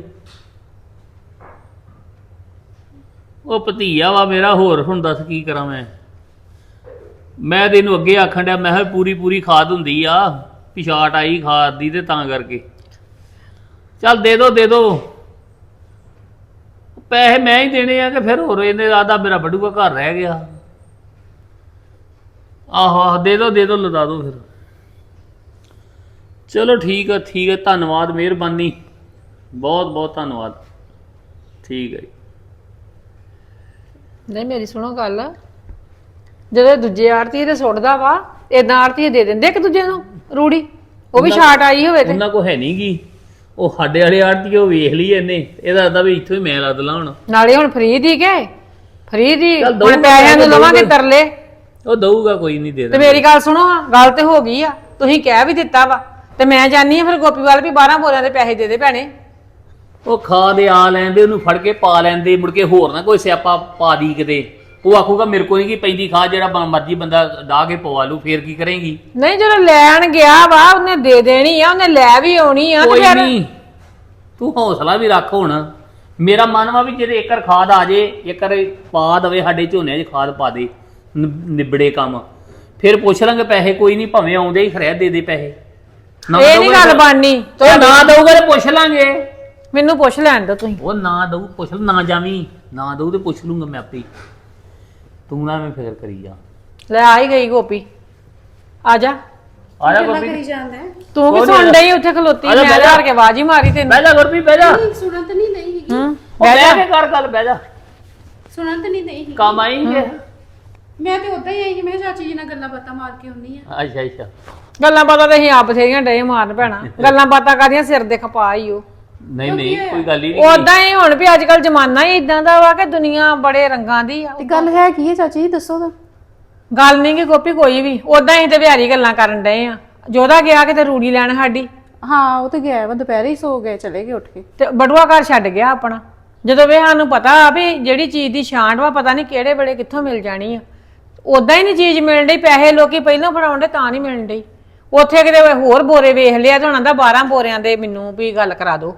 [SPEAKER 4] ਉਹ ਭਤੀਆ ਵਾ ਮੇਰਾ, ਹੋਰ ਹੁਣ ਦੱਸ ਕੀ ਕਰਾਂ ਮੈਂ। ਮੈਂ ਤੇ ਇਹਨੂੰ ਅੱਗੇ ਆਖਣ ਡਿਆ, ਮੈਂ ਕਿਹਾ ਪੂਰੀ ਪੂਰੀ ਖਾਦ ਹੁੰਦੀ ਆ, ਪਿਛਾਟ ਆਈ ਖਾਦ ਦੀ ਤੇ ਤਾਂ ਕਰਕੇ। ਚੱਲ ਦੇ ਦੋ ਦੇ ਦੋ। ਪੈਸੇ ਮੈਂ ਹੀ ਦੇਣੇ ਆ ਕਿ ਫਿਰ ਹੋਰ ਇਹਨੇ ਆਦਾ ਮੇਰਾ ਬੜੂਗਾ ਘਰ ਰਹਿ ਗਿਆ। ਆਹੋ ਆਹੋ ਦੇ ਦੋ ਦੇ ਦੋ ਲਦਾ ਦੋ ਫਿਰ। ਚਲੋ ਠੀਕ ਆ ਠੀਕ ਹੈ ਧੰਨਵਾਦ ਮਿਹਰਬਾਨੀ। ਬਹੁਤ ਬਹੁਤ ਧੰਨਵਾਦ। ਠੀਕ ਹੈ ਜੀ।
[SPEAKER 3] ਨਹੀਂ ਮੇਰੀ ਸੁਣੋ ਗੱਲ। ਜਦੋਂ ਦੂਜੇ ਆੜਤੀ ਤੇ ਸੁੱਟਦਾ ਵਾ ਇਦਾਂ ਆੜਤੀ ਦੇ ਦਿੰਦੇ ਇੱਕ ਦੂਜੇ ਨੂੰ? ਰੂੜੀ ਉਹ ਵੀ ਛਾਟ ਆਈ ਹੋਵੇ ਤੇ।
[SPEAKER 4] ਉਹਨਾਂ ਕੋ ਹੈ ਨਹੀਂ ਗੀ। ਉਹ ਸਾਡੇ ਵਾਲੇ ਆੜਤੀ ਉਹ ਵੇਖ ਲਈ ਇਹਨੇ ਇਹਦਾ ਅਦਾ ਵੀ ਇੱਥੋਂ ਹੀ ਮੈਂ ਲੱਦ ਲਾ ਹੁਣ।
[SPEAKER 3] ਨਾਲੇ ਹੁਣ ਫ੍ਰੀ ਦੀ ਕੇ? ਫ੍ਰੀ ਦੀ
[SPEAKER 4] ਚੱਲ
[SPEAKER 3] ਹੁਣ ਪੈਸਿਆਂ ਨੂੰ
[SPEAKER 4] ਦਊਗਾ।
[SPEAKER 3] ਲਵਾਂਗੇ ਤਰਲੇ।
[SPEAKER 4] ਉਹ ਦਊਗਾ ਕੋਈ ਨਹੀਂ ਦੇ
[SPEAKER 3] ਤੇ ਮੇਰੀ ਗੱਲ ਸੁਣੋ ਹਾਂ ਗੱਲ ਤੇ ਹੋ ਗਈ ਆ। ਤੁਸੀਂ ਕਹਿ ਵੀ ਦਿੱਤਾ ਵਾ। ਤੇ ਮੈਂ ਜਾਣੀ ਆ ਫਿਰ ਗੋਪੀਵਾਲ ਵੀ 12 ਬੋਰਿਆਂ ਦੇ ਪੈਸੇ ਦੇ ਦੇ ਭੈਣੇ।
[SPEAKER 4] ਉਹ ਖਾ ਦੇ ਆ ਲੈਂਦੇ ਉਹਨੂੰ ਫੜ ਕੇ ਪਾ ਲੈਂਦੇ ਮੁੜ ਕੇ ਹੋਰ ਨਾ ਕੋਈ ਸਿਆਪਾ ਪਾ ਦੀ ਕਿਤੇ। ਉਹ ਆਖੂਗਾ ਮੇਰੇ ਕੋਲ ਨਹੀਂ ਕੀ ਪੈਂਦੀ ਖਾ ਜਿਹੜਾ ਬ- ਮਰਜ਼ੀ ਬੰਦਾ ਡਾਹ ਕੇ ਪਵਾ ਲੂ ਫੇਰ ਕੀ ਕਰੇਗੀ?
[SPEAKER 3] ਨਹੀਂ ਜਦੋਂ ਲੈਣ ਗਿਆ ਵਾ ਉਹਨੇ ਦੇ ਦੇਣੀ ਆ ਉਹਨੇ ਲੈ ਵੀ ਆਉਣੀ ਆ ਤੇ
[SPEAKER 4] ਕੋਈ
[SPEAKER 3] ਫਿਰ
[SPEAKER 4] ਨਹੀਂ ਤੂੰ ਹੌਸਲਾ ਵੀ ਰੱਖ ਹੁਣ। ਮੇਰਾ ਮਨ ਵਾ ਵੀ ਜਿਹੜੇ ਏਕਰ ਖਾਦ ਆ ਜੇ ਏਕਰ ਪਾ ਦਵੇ ਸਾਡੇ ਝੋਨੇ 'ਚ ਖਾਦ ਪਾ ਦੇ ਨ- ਨਿਬੜੇ ਕੰਮ। ਫਿਰ ਪੁੱਛ ਲਾਂਗੇ ਪੈਸੇ ਕੋਈ ਨਹੀਂ ਭਾਵੇਂ ਆਉਂਦੇ ਹੀ ਖਰਿਆ ਦੇ ਦੇ ਪੈਸੇ।
[SPEAKER 3] ਇਹ ਨਹੀਂ
[SPEAKER 4] ਦਊਗਾ
[SPEAKER 3] ਗੱਲ
[SPEAKER 4] ਤਾਂ-
[SPEAKER 3] ਬਣਨੀ।
[SPEAKER 4] ਉਹ ਨਾ ਦਊਗਾ ਤੇ ਪੁੱਛ ਲਾਂਗੇ।
[SPEAKER 3] ਮੈਨੂੰ ਪੁੱਛ ਲੈਣ ਦੋ ਤੁਸੀਂ।
[SPEAKER 4] ਉਹ ਨਾ ਦਊ ਪੁੱਛ ਲ- ਨਾ ਜਾਵੀਂ। ਨਾ ਦਊ ਤੇ ਪੁੱਛ ਲੂੰਗਾ ਮੈਂ ਆਪੇ ਹੀ। ਤੂੰ ਨਾ ਮੈਂ ਫਿਕਰ ਕਰੀ ਜਾ।
[SPEAKER 3] ਲੈ ਆ ਹੀ ਗਈ ਗੋਪੀ। ਆ ਜਾ।
[SPEAKER 4] ਆ ਜਾ ਗੁਰਪ੍ਰੀਤ
[SPEAKER 3] ਤੂੰ ਵੀ
[SPEAKER 4] ਕੋਈ ਨੀ
[SPEAKER 3] ਸੁਣ
[SPEAKER 4] ਜਾ।
[SPEAKER 3] ਡਈ ਉੱਥੇ ਖਲੋਤੀ
[SPEAKER 4] ਜਾ,
[SPEAKER 3] ਮੈਂ
[SPEAKER 4] ਬਹਿ ਜਾ।
[SPEAKER 3] ਹਾਰ ਕੇ ਆਵਾਜ਼ ਹੀ ਮਾਰੀ ਤੈਨੂੰ।
[SPEAKER 4] ਬਹਿ ਜਾ ਗੁਰਪ੍ਰੀਤ ਬਹਿ ਜਾ।
[SPEAKER 5] ਸੁਣਾ ਤਾਂ ਨਹੀਂ ਨਹੀਂ ਹੈਗੀ।
[SPEAKER 3] ਹੂੰ
[SPEAKER 4] ਉਹ ਬਹਿ ਕੇ ਕਰ ਗੱਲ ਬਹਿ ਜਾ।
[SPEAKER 5] ਸੁਣਾ ਤਾਂ ਨਹੀਂ ਨਹੀਂ ਹੈਗੀ।
[SPEAKER 4] ਕੰਮ ਆਏਂਗੇ
[SPEAKER 5] ਮੈਂ ਤੇ ਉਦਾਂ ਹੀ ਆਈ ਕਿ ਮੈਂ ਕਿਹਾ ਚਾਚੀ ਜੀ ਨਾਲ ਗੱਲਾਂ ਬਾਤਾਂ ਮਾਰ ਕੇ ਆਉਣੀ ਆ
[SPEAKER 4] ਅੱਛਾ ਅੱਛਾ।
[SPEAKER 3] ਗੱਲਾਂ ਬਾਤਾਂ ਤੇ ਅਸੀਂ ਆਪ ਬਥੇਰੀਆਂ ਡੇ ਮਾਰਨ ਪੈਣਾ ਗੱਲਾਂ ਬਾਤਾਂ ਕਰਦੀਆਂ ਸਿਰ ਦੇ ਖਪਾ ਹੀ ਉਹ
[SPEAKER 4] ਨਹੀਂ ਨਹੀਂ ਕੋਈ ਗੱਲ ਹੀ ਨਹੀਂ
[SPEAKER 3] ਉਦਾਂ ਹੀ ਹੁਣ ਵੀ ਅੱਜ ਕੱਲ ਜ਼ਮਾਨਾ ਹੀ ਇਦਾਂ ਦਾ ਵਾ ਕਿ ਦੁਨੀਆ ਬੜੇ ਰੰਗਾਂ ਦੀ ਆ।
[SPEAKER 1] ਤੇ ਗੱਲ ਹੈ ਕੀ ਹੈ ਚਾਚੀ ਦੱਸੋ ਤਾਂ।
[SPEAKER 3] ਗੱਲ ਨਹੀਂ ਕਿ ਗੋਪੀ ਕੋਈ ਵੀ। ਉਦਾਂ ਹੀ ਤੇ ਵਿਹਾਰੀ ਗੱਲਾਂ ਕਰਨ ਡਏ ਆ। ਜੋਦਾ ਗਿਆ ਕਿਤੇ ਰੂੜੀ ਲੈਣ ਸਾਡੀ।
[SPEAKER 1] ਹਾਂ ਉਹ ਤੇ ਗਿਆ ਵਾ ਦੁਪਹਿਰੇ ਹੀ ਸੋ ਗਏ ਚਲੇ ਗਏ ਉੱਠ ਕੇ।
[SPEAKER 3] ਤੇ ਬੜੂਆ ਘਰ ਛੱਡ ਗਿਆ ਆਪਣਾ। ਜਦੋਂ ਵੇ ਸਾਨੂੰ ਪਤਾ ਆ ਵੀ ਜਿਹੜੀ ਚੀਜ਼ ਦੀ ਛਾਂਟ ਵਾ ਪਤਾ ਨਹੀਂ ਕਿਹੜੇ ਵੇਲੇ ਕਿੱਥੋਂ ਮਿਲ ਜਾਣੀ ਆ। ਉਦਾਂ ਹੀ ਨਹੀਂ ਚੀਜ਼ ਮਿਲਣ ਡਈ ਪੈਸੇ ਲੋਕੀ ਪਹਿਲਾਂ ਫੜਾਉਂਦੇ ਤਾਂ ਨਹੀਂ ਮਿਲਣ ਡਈ। ਉੱਥੇ ਕਿਤੇ ਹੋਰ ਬੋਰੇ ਵੇਖ ਲਿਆ ਤੇ ਉਹਨਾਂ ਦਾ 12 ਬੋਰਿਆਂ ਦੇ ਮੈਨੂੰ ਵੀ ਗੱਲ ਕਰਾ ਦਿਓ।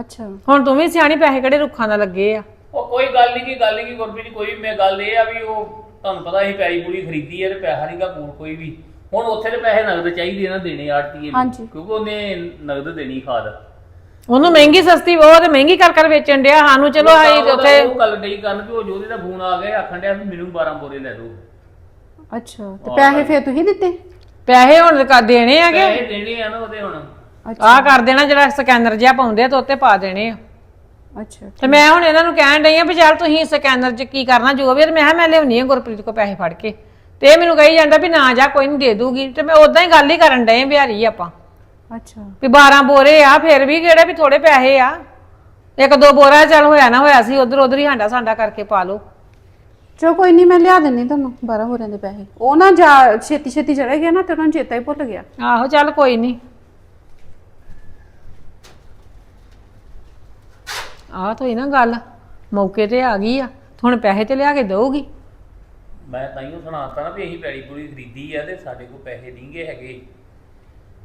[SPEAKER 1] ਅੱਛਾ।
[SPEAKER 3] ਹੁਣ ਤੂੰ ਵੀ ਸਿਆਣੀ ਪੈਸੇ ਕਿਹੜੇ ਰੁੱਖਾਂ ਦਾ ਲੱਗੇ ਆ?
[SPEAKER 4] ਉਹ ਕੋਈ ਗੱਲ ਨਹੀਂ ਕੀ ਗੱਲ ਨਹੀਂ ਕੀ ਗੁਰਪ੍ਰੀਤ ਕੋਈ ਮੈਂ ਗੱਲ ਇਹ ਆ ਵੀ ਉਹ ਤੁਹਾਨੂੰ ਪਤਾ ਸੀ ਪੈਰੀ ਪੂਰੀ ਖਰੀਦੀ ਹੈ ਤੇ ਪੈਸਾ ਨਹੀਂਗਾ ਕੋਲ ਕੋਈ ਵੀ। ਹੁਣ ਉੱਥੇ ਦੇ ਪੈਸੇ ਨਗਦ ਚਾਹੀਦੇ ਨਾ ਦੇਣੇ ਆੜਤੀਏ
[SPEAKER 1] ਹਾਂਜੀ।
[SPEAKER 4] ਕਿਉਂਕਿ ਉਹਨੇ ਨਗਦ ਦੇਣੀ ਖਾਦ।
[SPEAKER 3] ਉਹਨੂੰ ਮਹਿੰਗੀ ਸਸਤੀ ਉਹ ਤੇ ਮਹਿੰਗੀ ਕਰ ਕਰ ਵੇਚਣ ਡਿਆ ਸਾਨੂੰ ਚਲੋ ਆਈ
[SPEAKER 4] ਉਹਦਾ
[SPEAKER 3] ਉੱਥੇ
[SPEAKER 4] ਉਹ ਗੱਲ ਨਹੀਂ ਕਰਨ ਵੀ ਉਹ ਜੋਦੇ ਦਾ ਫੋਨ ਆ ਗਿਆ ਆਖਣ ਡਿਆ ਵੀ ਮੈਨੂੰ 12 ਬੋਰੇ ਲੈ ਦਿਓ।
[SPEAKER 1] ਅੱਛਾ ਤੇ ਪੈਸੇ ਫੇਰ ਤੁਸੀਂ ਦਿੱਤੇ?
[SPEAKER 3] ਪੈਸੇ ਹੁਣ ਕ- ਦੇਣੇ ਹੈਗੇ।
[SPEAKER 4] ਪੈਸੇ ਦੇਣੇ ਆ ਨਾ ਉਹਦੇ ਹੁਣ।
[SPEAKER 3] ਆਹ ਕਰ ਦੇਣਾ ਜਿਹੜਾ ਸਕੈਨਰ ਜਿਹਾ ਪਾਉਂਦੇ ਆ ਤੇ ਉੱਤੇ ਪਾ ਦੇਣੇ ਆ।
[SPEAKER 1] ਅੱਛਾ
[SPEAKER 3] ਤੇ ਮੈਂ ਹੁਣ ਇਹਨਾਂ ਨੂੰ ਕਹਿਣ ਡਈ ਆ ਵੀ ਚੱਲ ਤੁਸੀਂ ਸਕੈਨਰ 'ਚ ਕੀ ਕਰਨਾ ਜੋ ਵੀ ਆ। ਤੇ ਮੈਂ ਕਿਹਾ ਮੈਂ ਲਿਆਉਣੀ ਆ ਗੁਰਪ੍ਰੀਤ ਕੋ ਪੈਸੇ ਫੜ ਕੇ। ਤੇ ਇਹ ਮੈਨੂੰ ਕਹੀ ਜਾਂਦਾ ਵੀ ਨਾ ਜਾ ਕੋਈ ਨਹੀਂ ਦੇ ਦੂਗੀ। ਤੇ ਮੈਂ ਉਦਾਂ ਹੀ ਗੱਲ ਹੀ ਕਰਨ ਡਏ ਆ ਬਿਹਾਰੀ ਆਪਾਂ।
[SPEAKER 1] ਅੱਛਾ।
[SPEAKER 3] ਵੀ 12 ਬੋਰੇ ਆ ਫਿਰ ਵੀ ਕਿਹੜੇ ਵੀ ਥੋੜੇ ਪੈਸੇ ਆ। ਇੱਕ ਦੋ ਬੋਰਾ ਚੱਲ ਹੋਇਆ ਨਾ ਹੋਇਆ ਸੀ ਉਧਰ ਉਧਰ ਹੀ ਹਾਂਡਾ ਸਾਂਡਾ ਕਰਕੇ ਪਾ ਲਓ।
[SPEAKER 1] ਚਲੋ ਕੋਈ ਨਹੀਂ ਮੈਂ ਲਿਆ ਦਿੰਨੀ ਤੁਹਾਨੂੰ 12 ਹੋਰਿਆਂ ਦੇ ਪੈਸੇ। ਉਹ ਨਾ ਜਾ ਛੇਤੀ ਛੇਤੀ ਚਲੇ ਗਿਆ ਨਾ ਤੇ ਉਹਨਾਂ ਨੂੰ ਚੇਤਾ ਹੀ ਭੁੱਲ ਗਿਆ।
[SPEAKER 3] ਆਹੋ ਚੱਲ ਕੋਈ ਨਹੀਂ ਆਹ ਤਾਂ ਹੀ ਨਾ ਗੱਲ ਮੌਕੇ ਤੇ ਆ ਗਈ ਆ ਹੁਣ ਪੈਸੇ ਤੇ ਲਿਆ ਕੇ ਦਊਗੀ।
[SPEAKER 4] ਮੈਂ ਤਾਂ ਹੀ ਸੁਣਾਤਾ ਨਾ ਵੀ ਅਸੀਂ ਪੈੜੀ ਪੂਰੀ ਖਰੀਦੀ ਆ ਤੇ ਸਾਡੇ ਕੋਲ ਪੈਸੇ ਨਹੀਂਗੇ ਹੈਗੇ।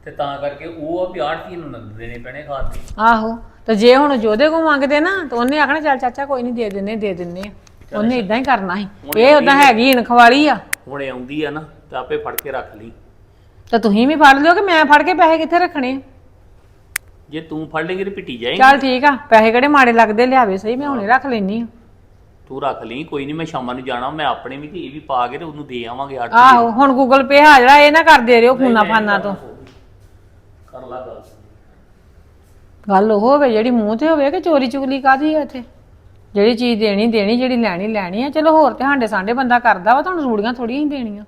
[SPEAKER 4] ਤੇ ਤਾਂ ਕਰਕੇ ਉਹ ਆ ਵੀ ਆੜਤੀ ਨੂੰ ਨਗਦ ਦੇਣੇ ਪੈਣੇ ਦੇ
[SPEAKER 3] ਆਹੋ ਤੇ ਜੇ ਹੁਣ ਜੋਦੇ ਕੋ ਮੰਗਦੇ ਨਾ ਤਾਂ ਉਹਨੇ ਆਖਣਾ ਚੱਲ ਚਾਚਾ ਕੋਈ ਨਹੀਂ ਦੇ ਦਿੰਨੇ ਦੇ ਦਿੰਨੇ ਆ। ਉਹਨੇ ਇਦਾਂ ਹੀ ਕਰਨਾ ਸੀ। ਇਹ ਉਦਾਂ ਹੈਗੀ ਇਨਖਵਾਲੀ ਆ।
[SPEAKER 4] ਹੁਣ ਇਹ ਆਉਂਦੀ ਆ ਨਾ ਤੇ ਆਪੇ ਫੜ ਕੇ ਰੱਖ ਲਈ।
[SPEAKER 3] ਤਾਂ ਤੁਸੀਂ ਵੀ ਫੜ ਲਿਓ ਕਿ ਮੈਂ ਫੜ ਕੇ ਪੈਸੇ ਕਿੱਥੇ ਰੱਖਣੇ ਆ?
[SPEAKER 4] ਜੇ ਤੂੰ ਫੜ ਲੇਂਗੀ ਤੇ ਪਿੱਟੀ ਜਾਏਗੀ।
[SPEAKER 3] ਚੱਲ ਠੀਕ ਆ ਪੈਸੇ ਕਿਹੜੇ ਮਾੜੇ ਲੱਗਦੇ ਲਿਆਵੇ ਸਹੀ ਮੈਂ ਹੁਣੇ ਰੱਖ ਲੈਣੀ ਆ
[SPEAKER 4] ਤੂੰ ਰੱਖ ਲਈ ਕੋਈ ਨਹੀਂ ਮੈਂ ਸ਼ਾਮਾਂ ਨੂੰ ਜਾਣਾ ਮੈਂ ਆਪਣੇ ਵੀ ਤੇ ਇਹ ਵੀ ਪਾ ਕੇ ਤੇ ਉਹਨੂੰ ਦੇ ਆਵਾਂਗੇ
[SPEAKER 3] ਆਹੋ ਹੁਣ ਗੂਗਲ ਪੇ ਹਾਜ਼ਰਾ ਇਹ ਨਾ ਕਰਦੇ ਰਿਓ ਫੋਨਾ ਫਾਨਾ ਤੋਂ।
[SPEAKER 4] ਕਰ ਲਾ ਗੱਲ।
[SPEAKER 3] ਗੱਲ ਉਹ ਹੋਵੇ ਜਿਹੜੀ ਮੂੰਹ ਤੇ ਹੋਵੇ ਕਿ ਚੋਰੀ ਚੁਗਲੀ ਕਾਦੀ ਆ ਇੱਥੇ? ਜਿਹੜੀ ਚੀਜ਼ ਦੇਣੀ ਦੇਣੀ ਜਿਹੜੀ ਲੈਣੀ ਲੈਣੀ ਆ। ਚਲੋ ਹੋਰ ਤੇ ਹਾਂਡੇ ਸਾਂਡੇ ਬੰਦਾ ਕਰਦਾ ਵਾ ਤੁਹਾਨੂੰ ਰੂੜੀਆਂ ਥੋੜੀਆਂ ਹੀ ਦੇਣੀਆਂ।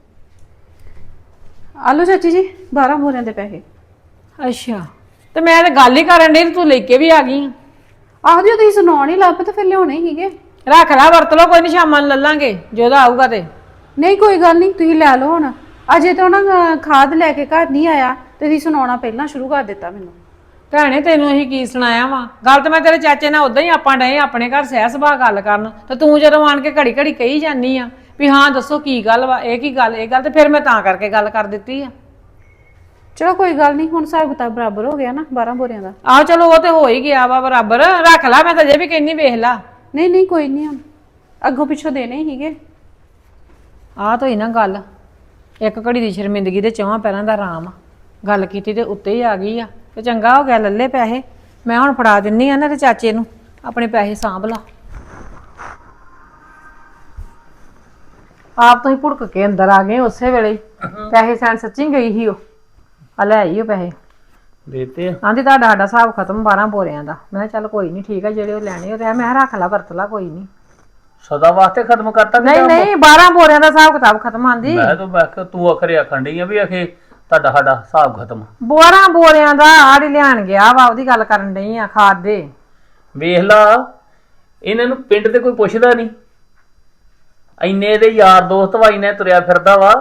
[SPEAKER 1] ਆਲੋ ਚਾਚੀ ਜੀ 12 ਹੋਰਿਆਂ ਦੇ ਪੈਸੇ।
[SPEAKER 3] ਅੱਛਾ। ਤੇ ਮੈਂ ਤਾਂ ਗੱਲ ਹੀ ਕਰਨ ਡਈ ਤੇ ਤੂੰ ਲੈ ਕੇ ਵੀ ਆ ਗਈ।
[SPEAKER 1] ਆਹ ਜੀ ਤੁਸੀਂ ਸੁਣਾਉਣ ਹੀ ਲੱਗ ਪਏ ਤੇ ਫਿਰ ਲਿਆਉਣੇ ਹੀਗੇ
[SPEAKER 3] ਰੱਖ ਲੈ ਵਰਤ ਲਓ ਕੋਈ ਨਹੀਂ ਸ਼ਾਮਾਂ ਨੂੰ ਲੱਲਾਂਗੇ ਜੋਦਾ ਆਊਗਾ ਤੇ।
[SPEAKER 1] ਨਹੀਂ ਕੋਈ ਗੱਲ ਨਹੀਂ ਤੁਸੀਂ ਲੈ ਲਓ ਹੁਣ। ਅਜੇ ਤਾਂ ਉਹਨਾਂ ਅਹ, ਖਾਦ ਲੈ ਕੇ ਘਰ ਨਹੀਂ ਆਇਆ ਤੇ ਤੁਸੀਂ ਸੁਣਾਉਣਾ ਪਹਿਲਾਂ ਸ਼ੁਰੂ ਕਰ ਦਿੱਤਾ ਮੈਨੂੰ।
[SPEAKER 3] ਭੈਣੇ ਤੈਨੂੰ ਅਸੀਂ ਕੀ ਸੁਣਾਇਆ ਵਾ? ਗੱਲ ਤਾਂ ਮੈਂ ਤੇਰੇ ਚਾਚੇ ਨਾਲ ਉਦਾਂ ਹੀ ਆਪਾਂ ਡਏ ਆਪਣੇ ਘਰ ਸਹਿ ਸੁਭਾਅ ਗੱਲ ਕਰਨ। ਤੇ ਤੂੰ ਜਦੋਂ ਆਣ ਕੇ ਘੜੀ ਘੜੀ ਕਹੀ ਜਾਨੀ ਆ ਵੀ ਹਾਂ ਦੱਸੋ ਕੀ ਗੱਲ ਵਾ ਇਹ ਕੀ ਗੱਲ ਇਹ ਗੱਲ ਤੇ ਫਿਰ ਮੈਂ ਤਾਂ ਕਰਕੇ ਗੱਲ ਕਰ ਦਿੱਤੀ ਆ।
[SPEAKER 1] ਚਲੋ ਕੋਈ ਗੱਲ ਨਹੀਂ ਹੁਣ ਹਿਸਾਬ ਕਿਤਾਬ ਬਰਾਬਰ ਹੋ ਗਿਆ ਨਾ 12 ਬੋਰਿਆਂ ਦਾ।
[SPEAKER 3] ਆਹੋ ਚਲੋ ਉਹ ਤੇ ਹੋ ਹੀ ਗਿਆ ਵਾ ਬਰਾਬਰ ਰੱਖ ਲੈ ਮੈਂ ਤਾਂ ਜੇ ਵੀ ਕਹਿੰਨੀ ਵੇਖ ਲਾ।
[SPEAKER 1] ਨਹੀਂ ਨਹੀਂ ਕੋਈ ਨਹੀਂ ਹੁਣ ਅੱਗੋਂ ਪਿੱਛੋਂ ਦੇਣੇ ਹੀਗੇ
[SPEAKER 3] ਆਹ ਤਾਂ ਹੀ ਨਾ ਗੱਲ ਇੱਕ ਘੜੀ ਦੀ ਸ਼ਰਮਿੰਦਗੀ ਦੇ ਚੌਹਾਂ ਪੈਰਾਂ ਦਾ ਆਰਾਮ ਆ। ਗੱਲ ਕੀਤੀ ਤੇ ਉੱਤੇ ਹੀ ਆ ਗਈ ਆ ਤੇ ਚੰਗਾ ਹੋ ਗਿਆ ਲੱਲੇ ਪੈਸੇ ਮੈਂ ਹੁਣ ਫੜਾ ਦਿੰਨੀ ਆ ਨਾ ਤੇ ਚਾਚੇ ਨੂੰ ਆਪਣੇ ਪੈਸੇ ਸਾਂਭ ਲਾ। ਆਪ ਤੋਂ ਹੀ ਭੁੜਕ ਕੇ ਅੰਦਰ ਆ ਗਏ ਉਸੇ ਵੇਲੇ ਹੀ। ਪੈਸੇ ਸੈਨ ਸੱਚੀ ਗਈ ਸੀ ਉਹ। ਆ ਲੈ ਆਈ ਉਹ ਪੈਸੇ।
[SPEAKER 4] ਦੇਤੇ ਆ?
[SPEAKER 3] ਆਂਦੀ ਤੁਹਾਡਾ ਸਾਡਾ ਹਿਸਾਬ ਖਤਮ 12 ਬੋਰਿਆਂ ਦਾ। ਮੈਂ ਕਿਹਾ ਚੱਲ ਕੋਈ ਨਹੀਂ ਠੀਕ ਆ ਜਿਹੜੇ ਉਹ ਲੈਣੇ ਉਹ ਤੇ ਮੈਂ ਕਿਹਾ ਰੱਖ ਲਾ ਵਰਤ ਲਾ ਕੋਈ ਨਹੀਂ
[SPEAKER 4] ਸਦਾ ਵਾਸਤੇ ਖਤਮ ਕਰਤਾ ਕਿ
[SPEAKER 3] ਨਹੀਂ ਨਹੀਂ 12 ਬੋਰਿਆਂ ਦਾ ਹਿਸਾਬ ਕਿਤਾਬ ਖਤਮ ਆਂਦੀ।
[SPEAKER 4] ਮੈਂ ਤਾਂ ਮੈਂ ਕਿਹਾ ਤੂੰ ਅਖਰੇ ਆਖਣ ਡਈ ਆ ਵੀ ਅਖੇ ਤੁਹਾਡਾ ਸਾਡਾ ਹਿਸਾਬ ਖਤਮ।
[SPEAKER 3] ਬੋਰਾਂ ਬੋਰਿਆਂ ਦਾ ਆੜੀ ਲਿਆਣ ਗਿਆ ਵਾ ਉਹਦੀ ਗੱਲ ਕਰਨ ਡਈ ਆ ਖਾਦ ਦੇ।
[SPEAKER 4] ਵੇਖ ਲਾ ਇਹਨਾਂ ਨੂੰ ਪਿੰਡ ਤੇ ਕੋਈ ਪੁੱਛਦਾ ਨਹੀਂ ਇੰਨੇ ਦੇ ਯਾਰ ਦੋਸਤ ਵਾ ਇੰਨੇ ਤੁਰਿਆ ਫਿਰਦਾ ਵਾ।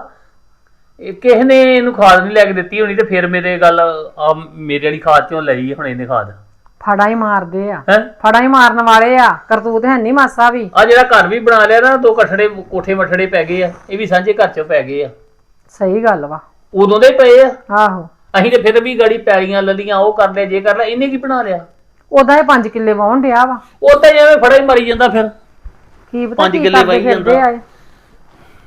[SPEAKER 4] ਇਹ ਕਿਸੇ ਨੇ ਇਹਨੂੰ ਖਾਦ ਨਹੀਂ ਲੈ ਕੇ ਦਿੱਤੀ ਹੋਣੀ ਤੇ ਫਿਰ ਮੇਰੇ ਗੱਲ ਆ ਮੇਰੇ ਵਾਲੀ ਖਾਦ ਚੋਂ ਲਈ ਹੁਣ ਇਹਨੇ ਖਾਦ।
[SPEAKER 3] ਫੜਾ ਹੀ ਮਾਰਦੇ ਆ।
[SPEAKER 4] ਹੈ?
[SPEAKER 3] ਫੜਾ ਹੀ ਮਾਰਨ ਵਾਲੇ ਆ ਕਰਤੂਤ ਹੈ ਨਹੀਂ ਮਾਸਾ ਵੀ।
[SPEAKER 4] ਆ ਜਿਹੜਾ ਘਰ ਵੀ ਬਣਾ ਲਿਆ ਨਾ ਦੋ ਕਠੜੇ ਕੋਠੇ ਮਠੜੇ ਪੈ ਗਏ ਆ ਇਹ ਵੀ ਸਾਂਝੇ ਘਰ ਚੋਂ ਪੈ ਗਏ ਆ।
[SPEAKER 3] ਸਹੀ ਗੱਲ ਵਾ।
[SPEAKER 4] ਉਦੋਂ ਦੇ ਪਏ ਆ।
[SPEAKER 3] ਆਹੋ।
[SPEAKER 4] ਅਸੀਂ ਤੇ ਫਿਰ ਵੀ ਗਾੜੀ ਪੈਲੀਆਂ ਲੱਲੀਆਂ ਉਹ ਕਰ ਲਿਆ ਜੇ ਕਰ ਲਿਆ ਇਹਨੇ ਕੀ ਬਣਾ ਲਿਆ?
[SPEAKER 3] ਉਦਾਂ ਇਹ 5 ਕਿੱਲੇ ਵਾਉਣ ਡਿਆ ਵਾ।
[SPEAKER 4] ਉਹ ਤਾਂ ਜਿਵੇਂ ਫੜਾ ਹੀ ਮਰੀ ਜਾਂਦਾ ਫਿਰ।
[SPEAKER 3] ਕੀ ਪਤਾ ਕੀ
[SPEAKER 4] ਕਿੱਲੇ
[SPEAKER 3] ਕਰਦੇ
[SPEAKER 4] ਵਾਹੀ
[SPEAKER 3] ਫਿਰਦੇ
[SPEAKER 4] ਜਾਂਦਾ।
[SPEAKER 3] ਆ ਇਹ।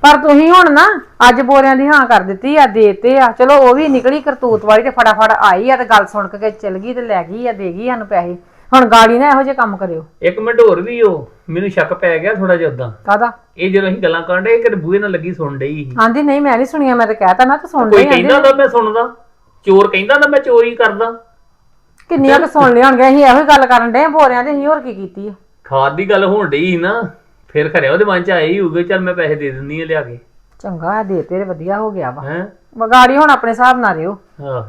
[SPEAKER 3] ਪਰ ਤੁਸੀਂ ਹੁਣ ਨਾ ਅੱਜ ਬੋਰਿਆਂ ਦੀ ਹਾਂ ਕਰ ਦਿੱਤੀ ਆ ਦੇਤੇ ਆ। ਚਲੋ ਉਹ ਵੀ ਨਿਕਲੀ ਕਰਤੂਤ ਵਾਲੀ ਤੇ ਫਟਾਫਟ ਆਈ ਆ ਤੇ ਗੱਲ ਸੁਣ ਕੇ ਚਲ ਗਈ ਤੇ ਲੈ ਗਈ ਆ ਦੇ ਗਈ ਸਾਨੂੰ ਪੈਸੇ। ਹੁਣ ਗਾੜੀ ਨਾ ਇਹੋ ਜਿਹੇ ਕੰਮ ਕਰਿਓ।
[SPEAKER 4] ਇੱਕ ਮਿੰਟ ਹੋਰ ਵੀ ਉਹ ਮੈਨੂੰ ਸ਼ੱਕ ਪੈ ਗਿਆ ਥੋੜਾ ਜਿਹਾ ਉਦਾਂ
[SPEAKER 3] ਕਾਦਾ
[SPEAKER 4] ਇਹ ਜਦੋਂ ਅਸੀਂ ਗੱਲਾਂ ਕਰਨ ਦੇ ਕਿ ਬੂਹੇ ਨਾਲ ਲੱਗੀ ਸੁਣ ਡਈ ਸੀ।
[SPEAKER 3] ਆਂਦੀ ਨਹੀਂ ਮੈਂ ਨਹੀਂ ਸੁਣੀਆਂ ਮੈਂ ਤਾਂ ਕਹਿਤਾ ਨਾ ਤੂੰ ਸੁਣ
[SPEAKER 4] ਕੋਈ
[SPEAKER 3] ਲਈ ਆਂਦੀ।
[SPEAKER 4] ਕਹਿੰਦਾ ਤਾਂ ਮੈਂ ਸੁਣਦਾ ਚੋਰ ਕਹਿੰਦਾ ਤਾਂ ਮੈਂ ਚੋਰੀ ਕਰਦਾ।
[SPEAKER 3] ਕਿੰਨੀਆਂ ਕੁ ਸੁਣ ਲਿਆ ਹੋਣਗੀਆਂ ਅਸੀਂ ਇਹੋ ਹੀ ਗੱਲ ਕਰਨ ਆ ਬੋਰਿਆਂ ਦੀ ਅਸੀਂ ਹੋਰ ਕੀ ਕੀਤੀ ਆ?
[SPEAKER 4] ਖਾਦ ਦੀ ਗੱਲ ਹੋਣ ਡਈ ਸੀ ਨਾ। ਫਿਰ ਖਰਿਆ ਉਹਦੇ ਮਨ ਚ ਆਏ ਹੀ ਹੋਊਗੇ ਚੱਲ ਮੈਂ ਪੈਸੇ ਦੇ ਦਿੰਦੀ ਆ ਲਿਆ ਕੇ।
[SPEAKER 3] ਚੰਗਾ ਦੇ ਤੇਰੇ ਵਧੀਆ ਹੋ ਗਿਆ ਵਾ।
[SPEAKER 4] ਹੈ?
[SPEAKER 3] ਵਗਾੜੀ ਹੁਣ ਆਪਣੇ ਹਿਸਾਬ ਨਾਲ ਰਿਓ।
[SPEAKER 4] ਹਾਂ।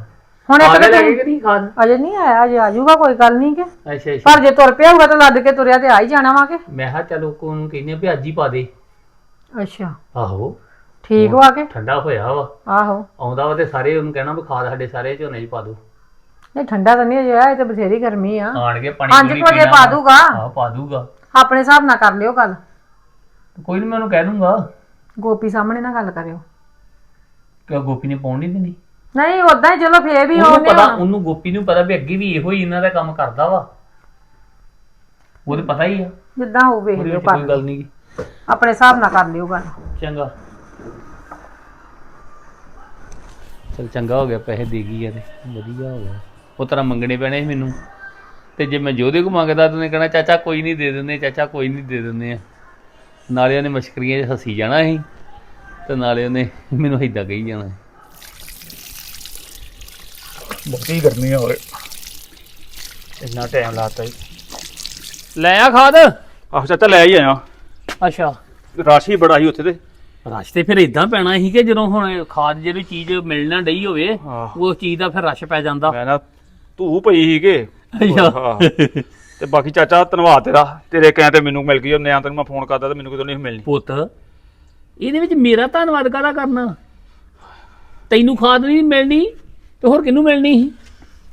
[SPEAKER 3] ਹੁਣ ਇੱਕ
[SPEAKER 4] ਕੇ ਨਹੀਂ ਖਾਦ
[SPEAKER 3] ਅਜੇ ਨਹੀਂ ਆਇਆ ਅਜੇ ਆ ਜਾਊਗਾ ਕੋਈ ਗੱਲ ਨਹੀਂ ਕਿ।
[SPEAKER 4] ਅੱਛਾ ਅੱਛਾ।
[SPEAKER 3] ਪਰ ਜੇ ਤੁਰ ਪਿਆ ਹੋਊਗਾ ਤਾਂ ਲੱਦ ਕੇ ਤੁਰਿਆ ਤੇ ਆ ਹੀ ਜਾਣਾ ਵਾ ਕਿ।
[SPEAKER 4] ਮੈਂ ਕਿਹਾ ਚਲੋ ਕੋ ਨੂੰ ਕਹਿੰਦੇ ਆ ਵੀ ਅੱਜ ਹੀ ਪਾ ਦੇ।
[SPEAKER 3] ਅੱਛਾ।
[SPEAKER 4] ਆਹੋ।
[SPEAKER 3] ਠੀਕ ਵਾ ਕੇ?
[SPEAKER 4] ਠੰਡਾ ਹੋਇਆ ਵਾ।
[SPEAKER 3] ਆਹੋ।
[SPEAKER 4] ਆਉਂਦਾ ਵਾ ਤੇ ਸਾਰੇ ਉਹਨੂੰ ਕਹਿਣਾ ਵੀ ਖਾਦ ਸਾਡੇ ਸਾਰੇ ਝੋਨੇ 'ਚ ਪਾ ਦੋ।
[SPEAKER 3] ਨਹੀਂ ਠੰਡਾ ਤਾਂ ਨਹੀਂ ਅਜੇ ਹੋਇਆ ਇਹ ਤਾਂ ਬਥੇਰੀ ਗਰਮੀ ਆ।
[SPEAKER 4] ਆਣ ਕੇ ਪਾਣੀ
[SPEAKER 3] ਵਜੇ ਪਾ। ਦੂਗਾ।
[SPEAKER 4] ਹਾਂ ਪਾ ਦੂਗਾ।
[SPEAKER 3] ਆਪਣੇ ਹਿਸਾਬ ਨਾਲ ਕਰ ਲਿਓ ਗੱਲ।
[SPEAKER 4] ਕੋਈ ਨਹੀਂ ਮੈਂ ਉਹਨੂੰ ਕਹਿ ਦੂੰਗਾ।
[SPEAKER 3] ਗੋਪੀ ਸਾਹਮਣੇ ਨਾ ਗੱਲ ਕਰਿਓ।
[SPEAKER 4] ਕਿ ਗੋਪੀ ਨੇ ਪਾਉਣ ਨਹੀਂ ਦੇਣੀ
[SPEAKER 3] ਨਹੀਂ ਉਦਾਂ ਹੀ ਚਲੋ ਫੇਰ ਵੀ
[SPEAKER 4] ਉਹਨੂੰ
[SPEAKER 3] ਉਹਨੇ
[SPEAKER 4] ਪਤਾ ਉਹਨੂੰ ਗੋਪੀ ਨੂੰ ਪਤਾ ਵੀ ਅੱਗੇ ਵੀ ਇਹੋ ਹੀ ਇਹਨਾਂ ਦਾ ਕੰਮ ਕਰਦਾ ਵਾ। ਉਹਦੇ ਪਤਾ ਹੀ ਆ।
[SPEAKER 3] ਜਿੱਦਾਂ ਹੋ ਵੇਖ
[SPEAKER 4] ਉਹਦੇ
[SPEAKER 3] ਲਿਓ
[SPEAKER 4] ਵਿੱਚ
[SPEAKER 3] ਕਰ
[SPEAKER 4] ਕੋਈ ਗੱਲ ਨਹੀਂ
[SPEAKER 3] ਆਪਣੇ ਹਿਸਾਬ ਨਾਲ ਕਰ ਲਿਓ ਗੱਲ।
[SPEAKER 4] ਚੰਗਾ। ਚਲ ਚੰਗਾ ਹੋ ਗਿਆ ਪੈਸੇ ਦੇ ਗਈ ਤੇ। ਵਧੀਆ ਹੋ ਗਿਆ। ਉਹ ਤਰ੍ਹਾਂ ਮੰਗਣੇ ਪੈਣੇ ਸੀ ਮੈਨੂੰ। ਤੇ ਜੇ ਮੈਂ ਜੋਦੇ ਕੋ ਮੰਗਦਾ ਤੂੰ ਨੇ ਕਹਿਣਾ ਚਾਚਾ ਕੋਈ ਨਹੀਂ ਦੇ ਦਿੰਦੇ ਚਾਚਾ ਕੋਈ ਨਹੀਂ ਦੇ ਦਿੰਦੇ ਆ। ਨਾਲੇ ਉਹਨੇ ਮਸ਼ਕਰੀਆਂ 'ਚ ਹੱਸੀ ਜਾਣਾ ਸੀ ਤੇ ਨਾਲੇ ਉਹਨੇ ਮੈਨੂੰ ਏਦਾਂ ਕਹੀ ਜਾਣਾ
[SPEAKER 2] ਬਹੁਤੀ ਗਰਮੀ ਆ ਹੋਏ ਇੰਨਾ ਟਾਈਮ ਲਾਤਾ ਜੀ।
[SPEAKER 4] ਲੈ ਆ ਖਾਦ?
[SPEAKER 2] ਆਹ ਚਾਚਾ ਲੈ ਹੀ ਆਇਆ।
[SPEAKER 4] ਅੱਛਾ।
[SPEAKER 2] ਰਾਸ਼ੀ ਬੜਾ ਸੀ ਉੱਥੇ ਤੇ।
[SPEAKER 4] ਰਸ਼ ਤੇ ਫਿਰ ਇਦਾਂ ਪੈਣਾ ਸੀ ਕਿ ਜਦੋਂ ਹੁਣ ਖਾਦ ਜਿਹੜੀ ਚੀਜ਼ ਮਿਲਣਾ ਡਈ ਹੋਵੇ। ਉਸ ਚੀਜ਼ ਦਾ ਫਿਰ ਰਸ਼ ਪੈ ਜਾਂਦਾ।
[SPEAKER 2] ਮੈਂ ਨਾ ਧੂ ਪਈ ਸੀਗੇ
[SPEAKER 4] ਅੱਛਾ।
[SPEAKER 2] ਤੇ ਬਾਕੀ ਚਾਚਾ ਧੰਨਵਾਦ ਤੇਰਾ। ਤੇਰੇ ਕਹਿ ਤੇ ਮੈਨੂੰ ਮਿਲ ਗਈ ਉਹ ਨਿਆਂ ਤੈਨੂੰ ਮੈਂ ਫੋਨ ਕਰਦਾ ਤੇ ਮੈਨੂੰ ਕਿਦੋਂ ਨਹੀਂ ਮਿਲਣੀ।
[SPEAKER 4] ਪੁੱਤ ਇਹਦੇ ਵਿੱਚ ਮੇਰਾ ਧੰਨਵਾਦ ਕਾਹਦਾ ਕਰਨਾ? ਤੈਨੂੰ ਖਾਦ ਨਹੀਂ ਮਿਲਣੀ ਤੇ ਹੋਰ ਕਿਹਨੂੰ ਮਿਲਣੀ ਸੀ?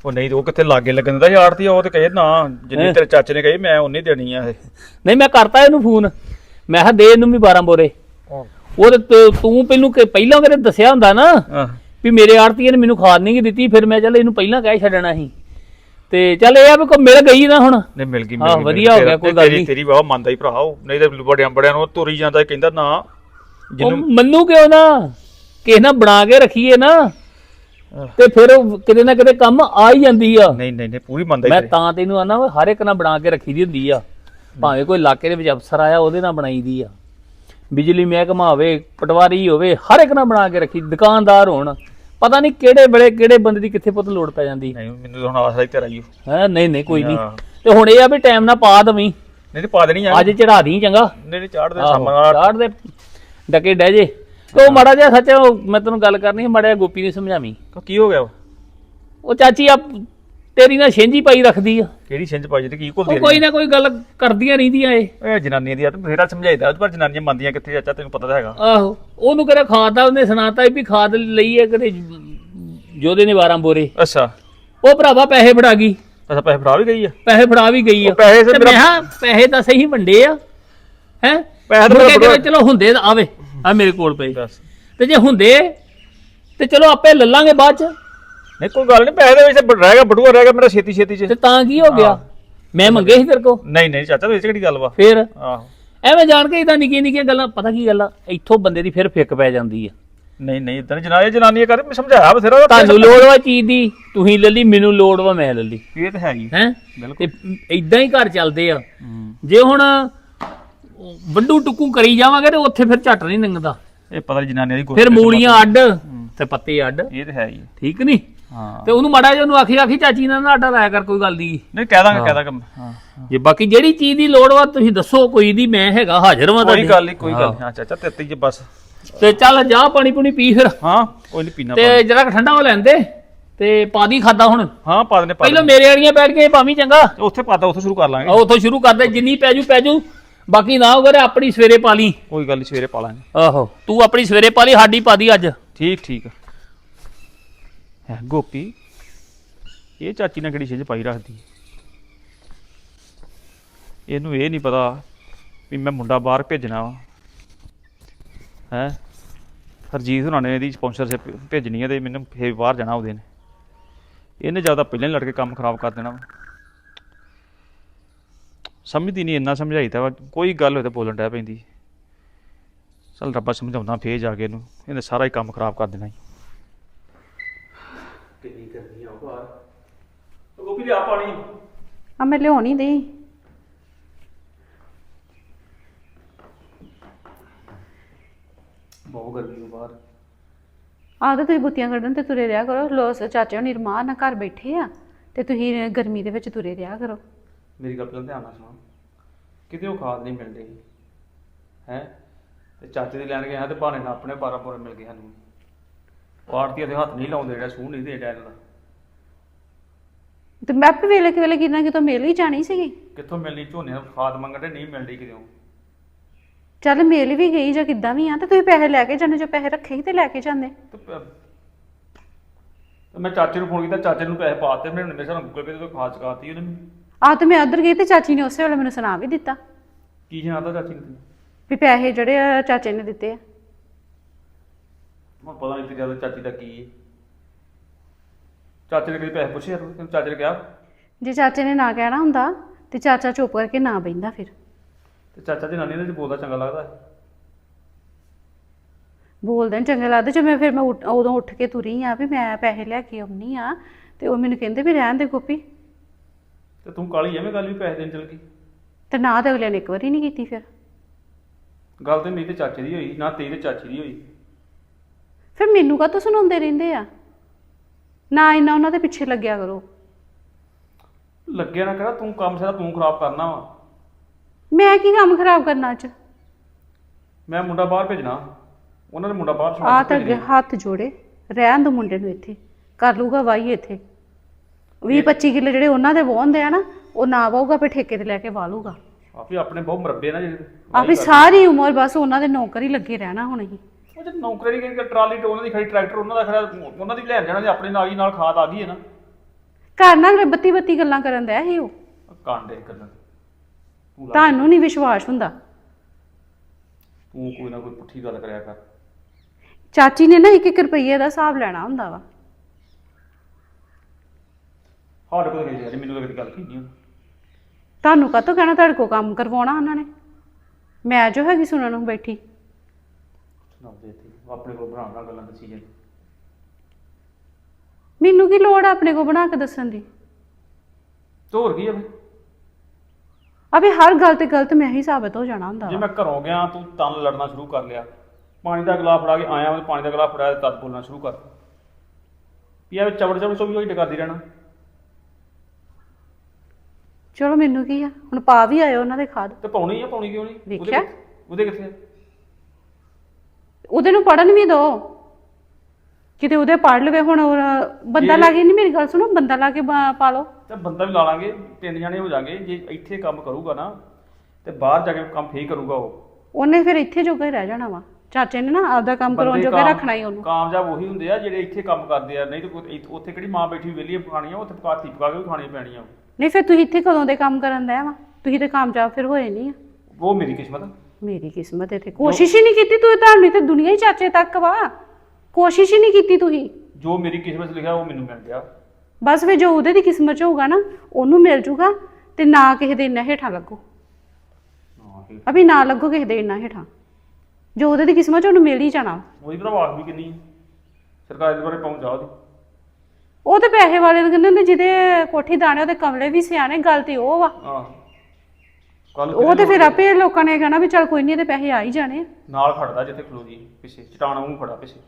[SPEAKER 2] ਉਹ ਨਹੀਂ ਉਹ ਕਿੱਥੇ ਲਾਗੇ ਲੱਗਣ ਦਾ ਯਾਰ ਤੀ ਉਹ ਤੇ ਕਹੇ ਨਾ ਜਿੰਨੀ ਤੇਰੇ ਚਾਚੇ ਨੇ ਕਹੀ ਮੈਂ ਉਨੀ ਦੇਣੀ ਆ ਇਹ।
[SPEAKER 4] ਨਹੀਂ ਮੈਂ ਕਰਤਾ ਇਹਨੂੰ ਫੋਨ ਮੈਂ ਕਿਹਾ ਦੇ ਇਹਨੂੰ ਵੀ 12 ਬੋਰੇ। ਉਹ ਤੇ ਤੂੰ- ਪਹਿਲਾਂ ਕਿ ਪਹਿਲਾਂ ਮੇਰੇ ਦੱਸਿਆ ਹੁੰਦਾ ਨਾ ਵੀ ਮੇਰੇ ਆੜਤੀਏ ਨੇ ਮੈਨੂੰ ਖਾਦ ਨਹੀਂ ਦਿੱਤੀ ਫਿਰ ਮੈਂ ਚੱਲ ਇਹਨੂੰ ਪਹਿਲਾਂ ਕਹਿ ਛੱਡਣਾ ਸੀ। ਤੇ ਚੱਲ ਇਹ ਆ ਵੀ ਕੋਈ ਮਿਲ ਗਈ ਨਾ ਹੁਣ।
[SPEAKER 2] ਨਹੀਂ ਮਿਲ ਗਈ
[SPEAKER 4] ਹਾਂ,
[SPEAKER 2] ਮਿਲ ਮਿਲ
[SPEAKER 4] ਵਧੀਆ ਹੋ। ਗਿਆ, ਕੋਈ
[SPEAKER 2] ਤੇਰੀ-
[SPEAKER 4] ਗੱਲ ਨਹੀਂ।
[SPEAKER 2] ਤੇਰੀ ਵਾਹ ਮੰਨਦਾ ਹੀ ਭਰਾ ਉਹ ਨਹੀਂ ਤੇ ਬੜਿਆਂ ਬੜਿਆਂ ਨੂੰ ਉਹ ਤੁਰੀ ਜਾਂਦਾ ਕਹਿੰਦਾ ਨਾ
[SPEAKER 4] ਉਹ
[SPEAKER 2] ਜਿਹਨੂੰ
[SPEAKER 4] ਮੰਨੂ ਕਿਉਂ ਨਾ? ਕਿਸੇ ਨਾਲ ਬਣਾ ਕੇ ਰੱਖੀਏ ਨਾ। ਤੇ ਫਿਰ ਉਹ ਕਿਤੇ ਨਾ ਕਿਤੇ ਕੰਮ ਆ ਹੀ ਜਾਂਦੀ ਆ।
[SPEAKER 2] ਨਹੀਂ ਨਹੀਂ ਨਹੀਂ ਪੂਰੀ ਮੰਨਦਾ ਹੀ
[SPEAKER 4] ਮੈਂ
[SPEAKER 2] ਤੇਰੀ।
[SPEAKER 4] ਤਾਂ ਤੈਨੂੰ ਆਨਾ ਵਾ ਹਰ ਇੱਕ ਨਾਲ ਬਣਾ ਕੇ ਰੱਖੀ ਦੀ ਹੁੰਦੀ ਆ। ਭਾਵੇਂ ਕੋਈ ਇਲਾਕੇ ਦੇ ਵਿੱਚ ਅਫਸਰ ਆਇਆ ਉਹਦੇ ਨਾਲ ਬਣਾਈ ਦੀ ਆ। ਬਿਜਲੀ ਮਹਿਕਮਾ ਹੋਵੇ ਪਟਵਾਰੀ ਹੋਵੇ ਹਰ ਇੱਕ ਨਾਲ ਬਣਾ ਕੇ ਰੱਖੀ ਦੁਕਾਨਦਾਰ ਹੋਣ। ਪਤਾ ਨਹੀਂ ਕਿਹੜੇ ਵੇਲੇ ਕਿਹੜੇ ਬੰਦੇ ਦੀ ਕਿੱਥੇ ਪੁੱਤ ਲੋੜ ਪੈ ਜਾਂਦੀ।
[SPEAKER 2] ਨਹੀਂ ਮੈਨੂੰ ਤਾਂ ਹੁਣ ਆਸ ਹੈ ਤੇਰਾ ਹੀ
[SPEAKER 4] ਹੈ ਨਹੀਂ ਨਹੀਂ ਕੋਈ ਨਹੀਂ।
[SPEAKER 2] ਹਾਂ।
[SPEAKER 4] ਤੇ ਹੁਣ ਇਹ ਆ ਵੀ ਟਾਈਮ ਨਾਲ ਪਾ ਦਵੀਂ।
[SPEAKER 2] ਨਹੀਂ ਤੇ ਪਾ ਦੇਣੀ ਆ।
[SPEAKER 4] ਅੱਜ ਚੜਾ ਦੀ ਚੰਗਾ।
[SPEAKER 2] ਨਹੀਂ ਨਹੀਂ ਚਾੜ ਦੇ ਸਾਹਮਣੇ
[SPEAKER 4] ਚਾੜ ਦੇ ਡਕੇ ਡਹਿ ਜੇ। ਤੇ ਉਹ ਮਾੜਾ ਜਿਹਾ ਸੱਚ ਉਹ ਮੈਂ ਤੈਨੂੰ ਗੱਲ ਕਰਨੀ ਸੀ ਮਾੜਾ ਜਿਹਾ ਗੋਪੀ ਨੂੰ ਸਮਝਾਵੀਂ।
[SPEAKER 2] ਕੀ ਹੋ ਗਿਆ ਵਾ?
[SPEAKER 4] ਉਹ ਚਾਚੀ ਆ ਤੇਰੀ ਨਾਲ ਛਿੰਝੀ ਪਾਈ ਰੱਖਦੀ ਆ।
[SPEAKER 2] ਕਿਹੜੀ ਸਿੰਜ ਪਾਈ ਤੇ ਕੀ ਘੁਲਦੀ
[SPEAKER 4] ਉਹ ਕੋਈ ਨਾ ਕੋਈ ਗੱਲ ਕਰਦੀਆਂ ਰਹਿੰਦੀਆਂ ਏ
[SPEAKER 2] ਇਹ ਜਨਾਨੀਆਂ ਦੀ ਆ ਤੇ ਬਥੇਰਾ ਸਮਝਾਈਦਾ ਪਰ ਜਨਾਨੀਆਂ ਮੰਨਦੀਆਂ ਕਿੱਥੇ ਚਾਚਾ ਤੈਨੂੰ ਪਤਾ ਤਾਂ ਹੈਗਾ।
[SPEAKER 4] ਆਹੋ ਉਹਨੂੰ ਕਿਹੜਾ ਖਾਦ ਦਾ ਉਹਨੇ ਸੁਣਾਤਾ ਵੀ ਖਾਦ ਲਈ ਹੈ ਕਿਤੇ ਜੋਦੇ ਨੇ 12 ਬੋਰੇ।
[SPEAKER 2] ਅੱਛਾ।
[SPEAKER 4] ਉਹ ਭਰਾਵਾ ਪੈਸੇ ਫੜਾ ਗਈ।
[SPEAKER 2] ਅੱਛਾ ਪੈਸੇ ਫੜਾ ਵੀ ਗਈ ਆ?
[SPEAKER 4] ਪੈਸੇ ਫੜਾ ਵੀ ਗਈ ਆ।
[SPEAKER 2] ਉਹ ਪੈਸੇ ਤੇ
[SPEAKER 4] ਤੇ ਮੈਂ ਕਿਹਾ ਪੈਸੇ ਤਾਂ ਸਹੀ ਵੰਡੇ ਆ। ਹੈ?
[SPEAKER 2] ਪੈਸੇ ਤਾਂ ਮੇਰਾ ਬੜਾ-
[SPEAKER 4] ਚਲੋ ਹੁੰਦੇ ਤਾਂ ਆਵੇ ਆ ਮੇਰੇ ਕੋਲ ਪਏ।
[SPEAKER 2] ਦੱਸ।
[SPEAKER 4] ਤੇ ਜੇ ਹੁੰਦੇ ਤੇ ਚਲੋ ਆਪੇ ਲੱਲਾਂਗੇ ਬਾਅਦ ਚ।
[SPEAKER 2] ਨਹੀਂ ਕੋਈ ਗੱਲ ਨਹੀਂ ਪੈਸੇ ਦੇ ਵਿੱਚ ਤਾਂ ਰਹਿ ਗਿਆ ਬਟੂਆ ਰਹਿ ਗਿਆ ਮੇਰਾ ਛੇਤੀ ਛੇਤੀ ਚ।
[SPEAKER 4] ਤੇ ਤਾਂ ਕੀ ਹੋ ਗਿਆ? ਮੈਂ ਮੰਗੇ ਸੀ ਤੇਰੇ ਕੋ
[SPEAKER 2] ਨਹੀਂ ਨਹੀਂ ਚਾਚਾ ਤੇ ਇਹ 'ਚ ਕਿਹੜੀ ਗੱਲ ਵਾ?
[SPEAKER 4] ਫੇਰ?
[SPEAKER 2] ਆਹੋ।
[SPEAKER 4] ਐਵੇਂ ਜਾਣ ਕੇ ਇਦਾਂ ਨਿੱਕੀਆਂ ਨਿੱਕੀਆਂ ਗੱਲਾਂ ਪਤਾ ਕੀ ਗੱਲ ਆ? ਇੱਥੋਂ ਬੰਦੇ ਦੀ ਫਿਰ ਫਿੱਕ ਪੈ ਜਾਂਦੀ ਆ।
[SPEAKER 2] ਨਹੀਂ ਨਹੀਂ ਇਦਾਂ ਜਨਾਨੀਆਂ ਜਨਾਨੀਆਂ ਕਰ ਮੈਂ ਸਮਝਾਇਆ ਬਥੇਰਾ
[SPEAKER 4] ਤੁਹਾਨੂੰ ਲੋੜ ਵਾ ਚੀਜ਼ ਦੀ ਤੁਸੀਂ ਲੱਲੀ ਮੈਨੂੰ ਲੋੜ ਵਾ ਮੈਂ ਲੱਲੀ
[SPEAKER 2] ਇਹ ਤਾਂ ਹੈਗੀ
[SPEAKER 4] ਹੈ।
[SPEAKER 2] ਬਿਲਕੁਲ।
[SPEAKER 4] ਤੇ ਇਦਾਂ ਹੀ ਘਰ ਚੱਲਦੇ ਆ। ਜੇ ਹੁਣ ਵੱਡੂ ਟੁੱਕੂ ਕਰੀ ਜਾਵਾਂਗੇ ਤੇ ਉੱਥੇ ਫਿਰ ਝੱਟ ਨਹੀਂ ਲੰਘਦਾ।
[SPEAKER 2] ਇਹ ਪਤਾ ਨਹੀਂ ਜਨਾਨੀਆਂ ਦੀ
[SPEAKER 4] ਫਿਰ ਮੂਲੀਆਂ ਅੱਡ ਤੇ ਪੱਤੇ ਅੱਡ।
[SPEAKER 2] ਇਹ ਤਾਂ ਹੈ ਹੀ।
[SPEAKER 4] ਠੀਕ ਨਹੀਂ
[SPEAKER 2] ਹਾਂ।
[SPEAKER 4] ਤੇ ਉਹਨੂੰ ਮਾੜਾ ਜਿਹਾ ਉਹਨੂੰ ਆਖੀ ਆਖੀ ਚਾਚੀ ਨਾਲ ਨਾ ਅੱਡਾ ਲਾਇਆ ਕਰ ਕੋਈ ਗੱਲ ਦੀ
[SPEAKER 2] ਨਹੀਂ ਕਹਿ ਦਾਂਗੇ ਕਹਿ ਦਾਂਗੇ। ਹਾਂ
[SPEAKER 4] ਜੇ ਬਾਕੀ ਜਿਹੜੀ ਚੀਜ਼ ਦੀ ਲੋੜ ਵਾ ਤੁਸੀਂ ਦੱਸੋ ਕੋਈ ਦੀ ਮੈਂ ਹੈਗਾ ਹਾਜ਼ਰ ਵਾਂ
[SPEAKER 2] ਕੋਈ ਗੱਲ ਨਹੀਂ ਕੋਈ ਗੱਲ। ਹਾਂ ਚਾਚਾ ਤੇਤੀ ਚ ਬਸ।
[SPEAKER 4] ਤੇ ਚੱਲ ਜਾ ਪਾਣੀ ਪੂਣੀ ਪੀ ਫਿਰ।
[SPEAKER 2] ਹਾਂ ਕੋਈ ਨਹੀਂ ਪੀਣਾ
[SPEAKER 4] ਤੇ ਜਰਾ ਠੰਡਾ ਹੋ ਲੈਂਦੇ ਤੇ ਪਾਦੀ ਖਾਦਾ ਹੁਣ।
[SPEAKER 2] ਹਾਂ ਪਾ ਦਨੇ ਪਾ
[SPEAKER 4] ਪਹਿਲਾਂ ਮੇਰੇ ਵਾਲੀਆਂ ਬੈਠ ਕੇ ਭਾਵੇਂ ਚੰਗਾ।
[SPEAKER 2] ਉੱਥੇ ਪਾਤਾ ਉੱਥੇ ਸ਼ੁਰੂ ਕਰ ਲਾਂਗੇ।
[SPEAKER 4] ਉੱਥੋਂ ਸ਼ੁਰੂ ਕਰਦੇ ਜਿੰਨੀ ਪੈ ਜੂ ਪੈ ਜੂ। ਬਾਕੀ ਨਾ ਹੋਵੇ ਆਪਣੀ ਸਵੇਰੇ ਪਾ ਲਈ।
[SPEAKER 2] ਕੋਈ ਗੱਲ ਨੀ ਸਵੇਰੇ ਪਾ ਲਾਂਗੇ।
[SPEAKER 4] ਆਹੋ ਤੂੰ ਆਪਣੀ ਸਵੇਰੇ ਪਾ ਲਈ ਸਾਡੀ ਪਾ ਦੀ ਅੱਜ।
[SPEAKER 2] ਠੀਕ ਠੀਕ। ਹੈ। ਗੋਪੀ, ਇਹ ਚਾਚੀ ਨਾਲ ਕਿਹੜੀ ਛਿੰਝ ਪਾਈ ਰੱਖਦੀ? ਇਹਨੂੰ ਇਹ ਨਹੀਂ ਪਤਾ ਵੀ ਮੈਂ ਮੁੰਡਾ ਬਾਹਰ ਭੇਜਣਾ ਵਾ। ਹੈ? ਹਰਜੀਤ ਹੁਣਾਂ ਨੇ ਇਹਦੀ ਸਪਾਂਸਰਸ਼ਿਪ ਭੇਜਣੀ ਹੈ ਤੇ ਮੈਨੂੰ ਫੇਰ ਬਾਹਰ ਜਾਣਾ ਉਹਦੇ ਨੇ। ਇਹਨੇ ਜ਼ਿਆਦਾ ਪਹਿਲਾਂ ਹੀ ਲੜ ਕੇ ਕੰਮ ਖਰਾਬ ਕਰ ਦੇਣਾ ਵਾ। ਸਮਝਦੀ ਨਹੀਂ, ਇੰਨਾ ਸਮਝਾਈਦਾ ਵਾ। ਕੋਈ ਗੱਲ ਹੋਵੇ ਤਾਂ ਬੋਲਣ ਡੈ ਪੈਂਦੀ। ਚੱਲ ਰੱਬਾ ਸਮਝਾਉਂਦਾ ਫੇਰ ਜਾ ਕੇ ਇਹਨੂੰ। ਇਹਨੇ ਸਾਰਾ ਹੀ ਕੰਮ ਖਰਾਬ ਕਰ ਦੇਣਾ ਹੀ ਕਿੰਨੀ ਕਰਨੀ ਆ ਬਾਹਰ ਗੋਪੀ ਲਿਆ ਪਾਣੀ।
[SPEAKER 1] ਆ ਮੈਂ ਲਿਆਉਣੀ ਦੇ।
[SPEAKER 2] ਬਹੁਤ ਗਰਮੀ ਆ ਬਾਹਰ।
[SPEAKER 1] ਆਹ ਤਾਂ ਤੁਸੀਂ ਬੁੱਤੀਆਂ ਕੱਢਣ ਤੇ ਤੁਰੇ ਰਿਹਾ ਕਰੋ। ਲੋਸ ਚਾਚੇ ਉਹ ਨਿਰਮਾਨ ਨਾਲ ਘਰ ਬੈਠੇ ਆ ਤੇ ਤੁਸੀਂ ਗਰਮੀ ਦੇ ਵਿੱਚ ਤੁਰੇ ਰਿਹਾ ਕਰੋ।
[SPEAKER 2] ਮੇਰੀ ਗੱਲ ਪਹਿਲਾਂ ਧਿਆਨ ਨਾਲ ਸੁਣੋ। ਕਿਤੇ ਉਹ ਖਾਦ ਨਹੀਂ ਮਿਲ ਰਹੀ ਹੈ? ਤੇ ਚਾਚੇ ਦੇ ਲੈਣ ਗਏ ਹਾਂ ਤੇ ਬਹਾਨੇ ਨਾਲ ਆਪਣੇ 12 ਪੂਰੇ ਮਿਲ ਗਏ ਸਾਨੂੰ। ਪਾਰਟੀਆਂ ਦੇ ਹੱਥ ਨਹੀਂ ਲਾਉਂਦੇ ਜਿਹੜਾ ਸੂਹ ਨਹੀਂ ਦੇ ਡੈਨ ਦਾ।
[SPEAKER 1] ਤੇ ਮੈਂ ਵੀ ਵੇਲੇ ਕਿ ਵੇਲੇ ਕਿੰਨਾ ਕਿਤੋਂ ਮਿਲ ਹੀ ਜਾਣੀ ਸੀਗੀ।
[SPEAKER 2] ਕਿੱਥੋਂ ਮਿਲਣੀ ਝੋਨੇ ਨੂੰ ਖਾਦ ਮੰਗਣ ਦੇ ਨਹੀਂ ਮਿਲਦੀ ਕਿਤੇ
[SPEAKER 1] ਚੱਲ ਮਿਲ ਵੀ ਗਈ ਜਾਂ ਕਿੱਦਾਂ ਵੀ ਆ ਤੇ ਤੁਸੀਂ ਪੈਸੇ ਲੈ ਕੇ ਜਾਂਦੇ ਜੋ ਪੈਸੇ ਰੱਖੇ ਸੀ ਤੇ ਲੈ ਕੇ ਜਾਂਦੇ।
[SPEAKER 2] ਤੇ ਪ- ਤੇ ਮੈਂ ਚਾਚੇ ਨੂੰ ਫੋਨ ਕੀਤਾ ਚਾਚੇ ਨੂੰ ਪੈਸੇ ਪਾਤੇ ਮੈਨੂੰ ਮੇਰੇ ਸਾਹ ਗੂਗਲ ਪੇ ਤੋਂ ਖਾਦ ਚਕਾਤੀ ਉਹਨੇ ਮੈਨੂੰ।
[SPEAKER 1] ਆ ਤੇ ਮੈਂ ਉਧਰ ਗਈ ਤੇ ਚਾਚੀ ਨੇ ਉਸੇ ਵੇਲੇ ਮੈਨੂੰ ਸੁਣਾ ਵੀ ਦਿੱਤਾ।
[SPEAKER 2] ਕੀ ਜਨਾਤਾ ਚਾਚੀ ਨੇ ਤੈਨੂੰ?
[SPEAKER 1] ਵੀ ਪੈਸੇ ਜਿਹੜੇ ਆ ਚਾਚੇ ਨੇ ਦਿੱਤੇ ਆ।
[SPEAKER 2] ਹੁਣ ਪਤਾ ਨਹੀਂ ਤੇ ਜ਼ਿਆਦਾ ਚਾਚੀ ਦਾ ਕੀ ਹੈ ਚਾਚੇ ਨੇ ਕਦੇ ਪੈਸੇ ਪੁੱਛੇ ਯਾਰ ਤੈਨੂੰ ਚਾਚੇ ਨੇ ਕਿਹਾ?
[SPEAKER 1] ਜੇ ਚਾਚੇ ਨੇ ਨਾ ਕਹਿਣਾ ਹੁੰਦਾ ਤੇ ਚਾਚਾ ਚੁੱਪ ਕਰਕੇ ਨਾ ਬੈਂਦਾ ਫਿਰ।
[SPEAKER 2] ਤੇ ਚਾਚਾ ਦੀ ਨਾਨੀ ਨੇ ਬੋਲਦਾ ਚੰਗਾ ਲੱਗਦਾ? ਹੈ।
[SPEAKER 1] ਬੋਲਦੇ ਨੇ ਚੰਗੇ ਲੱਗਦੇ। ਜਿਵੇਂ ਫਿਰ ਮੈਂ ਉੱਠ- ਉਦੋਂ ਉੱਠ ਕੇ ਤੁਰੀ ਆ ਵੀ ਮੈਂ ਪੈਸੇ ਲੈ ਕੇ ਆਉਣੀ ਆ ਤੇ ਉਹ ਮੈਨੂੰ ਕਹਿੰਦੇ ਵੀ ਰਹਿਣ ਦੇ ਗੋਪੀ।
[SPEAKER 2] ਤੇ ਤੂੰ ਕਾਲੀ ਐਵੇਂ ਗੱਲ ਵੀ ਪੈਸੇ ਦੇਣ ਚਲ ਗਈ?
[SPEAKER 1] ਤੇ ਨਾ ਤੇ ਅਗਲਿਆਂ ਨੇ ਇੱਕ ਵਾਰੀ ਨਹੀਂ ਕੀਤੀ ਫਿਰ।
[SPEAKER 2] ਗੱਲ ਤੇ ਮੇਰੀ ਤੇ ਚਾਚੇ ਦੀ ਹੋਈ ਨਾ ਤੇਰੀ ਤੇ ਚਾਚੀ ਦੀ ਹੋਈ।
[SPEAKER 1] ਫਿਰ ਮੈਨੂੰ ਕਾਹਤੋਂ ਸੁਣਾਉਂਦੇ ਰਹਿੰਦੇ ਆ? ਨਾ ਇੰਨਾ ਉਹਨਾਂ ਦੇ ਪਿੱਛੇ ਲੱਗਿਆ ਕਰੋ।
[SPEAKER 2] ਲੱਗਿਆ ਨਾ ਕਿਹੜਾ ਤੂੰ ਕੰਮ ਸਾਰਾ ਤੂੰ ਖਰਾਬ ਕਰਨਾ ਵਾ।
[SPEAKER 1] ਮੈਂ ਕੀ ਕੰਮ ਖਰਾਬ ਕਰਨਾ ਅੱਜ?
[SPEAKER 2] ਮੈਂ ਮੁੰਡਾ ਬਾਹਰ ਭੇਜਣਾ। ਉਹਨਾਂ ਨੇ ਮੁੰਡਾ ਬਾਹਰ
[SPEAKER 1] ਆ
[SPEAKER 2] ਛੱਡ
[SPEAKER 1] ਤਾਂ ਅੱਗੇ ਹੱਥ ਜੋੜੇ ਰਹਿਣ ਦੋ ਮੁੰਡੇ ਨੂੰ ਇੱਥੇ। ਕਰ ਲੂਗਾ ਵਾਈ ਇੱਥੇ। 20 25 ਕਿੱਲੇ ਜਿਹੜੇ ਉਹਨਾਂ ਦੇ ਵਾਹੁੰਦੇ ਆ ਨਾ ਉਹ ਨਾ ਵਾਹੂਗਾ ਫਿਰ ਠੇਕੇ ਤੇ ਲੈ ਕੇ ਵਾਲੂਗਾ
[SPEAKER 2] ਆਪੇ ਆਪਣੇ ਬਹੁਤ ਮਰੱਬੇ ਨਾ ਜਿਹੜੇ।
[SPEAKER 1] ਆਪੇ ਸਾਰੀ ਉਮਰ ਬਸ ਉਹਨਾਂ ਦੇ ਨੌਕਰ ਹੀ ਲੱਗੇ ਰਹਿਣਾ ਹੁਣ ਹੀ
[SPEAKER 2] ਉਹ ਜੇ ਨੌਕਰੀ ਨਹੀਂ ਕਿ ਟਰਾਲੀ ਟੋ ਉਹਨਾਂ ਦੀ ਖੜੀ ਟਰੈਕਟਰ ਉਹਨਾਂ ਦਾ ਖੜਾ ਉਹਨਾਂ ਦੀ ਲੈਣ ਜਾਣਾ ਜੇ ਆਪਣੇ ਨਾਲ ਹੀ ਨਾਲ ਖਾਦ ਆ ਗਈ ਹੈ ਨਾ।
[SPEAKER 1] ਘਰ ਨਾਲ ਬੱਤੀ ਬੱਤੀ ਗੱਲਾਂ ਕਰਨ ਦਾ ਇਹ ਉਹ।
[SPEAKER 2] ਕਾਂਡੇ ਕਰਨ ਤੂੰ ਲਾ-
[SPEAKER 1] ਤੁਹਾਨੂੰ ਨਹੀਂ ਵਿਸ਼ਵਾਸ ਹੁੰਦਾ।
[SPEAKER 2] ਤੂੰ ਕੋਈ ਨਾ ਕੋਈ ਪੁੱਠੀ ਗੱਲ ਕਰਿਆ ਕਰ।
[SPEAKER 1] ਚਾਚੀ ਨੇ ਨਾ ਇੱਕ ਇੱਕ ਰੁਪਈਏ ਦਾ ਹਿਸਾਬ ਲੈਣਾ ਹੁੰਦਾ ਵਾ।
[SPEAKER 2] ਸਾਡੇ ਕੋਲ ਗਈ ਯਾਰ ਮੈਨੂੰ ਤਾਂ ਕਦੀ ਗੱਲ ਕੀਤੀ ਨਹੀਂ
[SPEAKER 1] ਤੁਹਾਨੂੰ ਕਾਹਤੋਂ ਕਹਿਣਾ ਤੁਹਾਡੇ ਕੋਲ ਕੰਮ ਕਰਵਾਉਣਾ ਉਹਨਾਂ ਨੇ। ਮੈਂ ਜੋ ਹੈਗੀ ਸੁਣਨ ਨੂੰ ਬੈਠੀ।
[SPEAKER 2] ਸੁਣਾਉਂਦੇ ਇੱਥੇ। ਆਪਣੇ ਕੋਲ ਬਣਾਉਣ ਨਾਲ ਗੱਲਾਂ ਦੱਸੀ ਜਾਂਦੇ।
[SPEAKER 1] ਮੈਨੂੰ ਕੀ ਲੋੜ ਆ ਆਪਣੇ ਕੋ ਬਣਾ ਕੇ ਦੱਸਣ ਦੀ?
[SPEAKER 2] ਤੇ ਹੋਰ ਕੀ ਆ ਫਿਰ?
[SPEAKER 1] ਅਬੇ ਹਰ ਗੱਲ ਤੇ ਗਲਤ ਮੈਂ ਹੀ ਸਾਬਤ ਹੋ ਜਾਣਾ ਹੁੰਦਾ
[SPEAKER 2] ਜੇ
[SPEAKER 1] ਵਾ।
[SPEAKER 2] ਮੈਂ ਘਰੋਂ ਗਿਆ ਤੂੰ ਤਨ ਲੜਨਾ ਸ਼ੁਰੂ ਕਰ ਲਿਆ। ਪਾਣੀ ਦਾ ਗਲਾਸ ਫੜਾ ਕੇ ਆਇਆ ਮੈਂ ਪਾਣੀ ਦਾ ਗਲਾਸ ਫੜਾਇਆ ਤਦ ਬੋਲਣਾ ਸ਼ੁਰੂ ਕਰ। ਵੀ ਐਵੇਂ ਚਵੜ ਚਵੜ ਚੋਂ ਵੀ ਹੋਈ ਕਰਦੀ ਰਹਿਣਾ।
[SPEAKER 1] ਚਲੋ ਮੈਨੂੰ ਕੀ ਆ? ਹੁਣ ਪਾ ਵੀ ਆਇਓ ਉਹਨਾਂ ਦੇ ਖਾਦ।
[SPEAKER 2] ਤੇ ਪਾਉਣੀ ਆ ਪਾਉਣੀ ਕਿਉਂ ਨਹੀਂ ਉਹਦੇ
[SPEAKER 1] ਵੇਖਿਆ?
[SPEAKER 2] ਕਿੱਥੇ- ਉਹਦੇ ਕਿੱਥੇ ਆ?
[SPEAKER 1] ਉਹਦੇ ਨੂੰ ਪੜਨ ਵੀ ਦੋ। ਕਿਤੇ ਉਹਦੇ ਪੜ ਲਵੇ ਹੁਣ ਉਹ ਬੰਦਾ ਲਾ ਕੇ ਨਹੀਂ ਮੇਰੀ ਗੱਲ ਸੁਣੋ ਬੰਦਾ ਲਾ ਕੇ ਪਾ- ਪਾ ਲਓ।
[SPEAKER 2] ਤੇ ਬੰਦਾ ਵੀ ਲਾ ਲਾਂਗੇ ਤਿੰਨ ਜਾਣੇ ਹੋ ਜਾਾਂਗੇ ਜੇ ਇੱਥੇ ਕੰਮ ਕਰੂਗਾ ਨਾ ਤੇ ਬਾਹਰ ਜਾ ਕੇ ਕੰਮ ਫੇਰ ਕਰੂਗਾ ਉਹ।
[SPEAKER 1] ਉਹਨੇ ਫਿਰ ਇੱਥੇ ਜੋਗਾ ਹੀ ਰਹਿ ਜਾਣਾ ਵਾ। ਚਾਚੇ ਨੇ ਨਾ ਆਪਦਾ ਕੰਮ ਕਰਾਉਣ
[SPEAKER 2] ਬੰਦੇ
[SPEAKER 1] ਜੋਗਾ
[SPEAKER 2] ਕਾਮ-
[SPEAKER 1] ਰੱਖਣਾ ਹੀ ਉਹਨੂੰ।
[SPEAKER 2] ਕਾਮਯਾਬ ਉਹੀ ਹੁੰਦੇ ਆ ਜਿਹੜੇ ਇੱਥੇ ਕੰਮ ਕਰਦੇ ਆ ਨਹੀਂ ਤਾਂ ਕੋਈ- ਇੱਥੇ- ਉੱਥੇ ਕਿਹੜੀ ਮਾਂ ਬੈਠੀ ਵਿਹਲੀ ਪਕਾਣੀਆਂ ਉੱਥੇ ਪਕਾਤੀ ਪਕਾ ਕੇ ਵੀ ਖਾਣੀਆਂ ਪੈਣੀਆਂ
[SPEAKER 1] ਨਹੀਂ ਫਿਰ ਤੁਸੀਂ ਇੱਥੇ ਕਦੋਂ ਦੇ ਕੰਮ ਕਰਨ ਦਾ ਵਾ? ਤੁਸੀਂ ਤੇ ਕਾਮਯਾਬ ਫਿਰ ਹੋਏ ਨਹੀਂ ਆ।
[SPEAKER 2] ਉਹ ਮੇਰੀ ਕਿਸਮਤ ਆ।
[SPEAKER 1] ਮੇਰੀ ਕਿਸਮਤ ਇੱਥੇ ਕੋਸ਼ਿਸ਼ ਹੀ ਨਹੀਂ ਕੀਤੀ ਤੂੰ ਤੁਹਾਨੂੰ ਤੇ ਦੁਨੀਆ ਹੀ ਚਾਚੇ ਤੱਕ ਵਾ। ਕੋਸ਼ਿਸ਼ ਹੀ ਨਹੀਂ ਕੀਤੀ ਤੁਸੀਂ
[SPEAKER 2] ਜੋ ਮੇਰੀ ਕਿਸਮਤ 'ਚ ਲਿਖਿਆ ਉਹ ਮੈਨੂੰ ਮਿਲ ਗਿਆ।
[SPEAKER 1] ਬਸ ਫਿਰ ਜੋ ਉਹਦੇ ਦੀ ਕਿਸਮਤ ਚ ਹੋਊਗਾ ਨਾ ਉਹਨੂੰ ਮਿਲ ਜੂਗਾ ਤੇ ਨਾ ਕਿਸੇ ਦੇ ਇੰਨਾ ਹੇਠਾਂ ਲੱਗੋ।
[SPEAKER 2] ਹਾਂ ਫਿਰ।
[SPEAKER 1] ਅਭੀ ਨਾ ਲੱਗੋ ਕਿਸੇ ਦੇ ਇੰਨਾ ਹੇਠਾਂ। ਜੋ ਉਹਦੇ ਦੀ ਕਿਸਮਤ ਚ ਉਹਨੂੰ ਮਿਲ ਹੀ ਜਾਣਾ।
[SPEAKER 2] ਉਹਦੀ ਪ੍ਰਭਾਵ ਵੀ ਕਿੰਨੀ ਹੈ। ਸਰਕਾਰ ਦੇ ਬਾਰੇ ਪਹੁੰਚ ਜਾ ਉਹਦੀ।
[SPEAKER 1] ਉਹ ਤੇ ਪੈਸੇ ਵਾਲੇ ਨੂੰ ਕਹਿੰਦੇ ਹੁੰਦੇ ਜਿਹਦੇ ਕੋਠੀ ਦਾਣੇ ਉਹਦੇ ਕਮਲੇ ਵੀ ਸਿਆਣੇ ਗੱਲ ਤੇ ਉਹ ਵਾ।
[SPEAKER 2] ਹਾਂ
[SPEAKER 1] ਉਹ ਤੇ ਫਿਰ ਆਪੇ ਲੋਕਾਂ ਨੇ ਕਹਿਣਾ ਵੀ ਚੱਲ ਕੋਈ ਨਹੀਂ ਇਹਦੇ ਪੈਸੇ ਆ ਹੀ ਜਾਣੇ
[SPEAKER 2] ਨਾਲ ਖੜਦਾ ਜਿੱਥੇ ਖਲੋਦੀ ਸੀ, ਪਿੱਛੇ ਚਟਾਨ ਵਾਂਗੂ ਖੜਾ ਪਿੱਛੇ।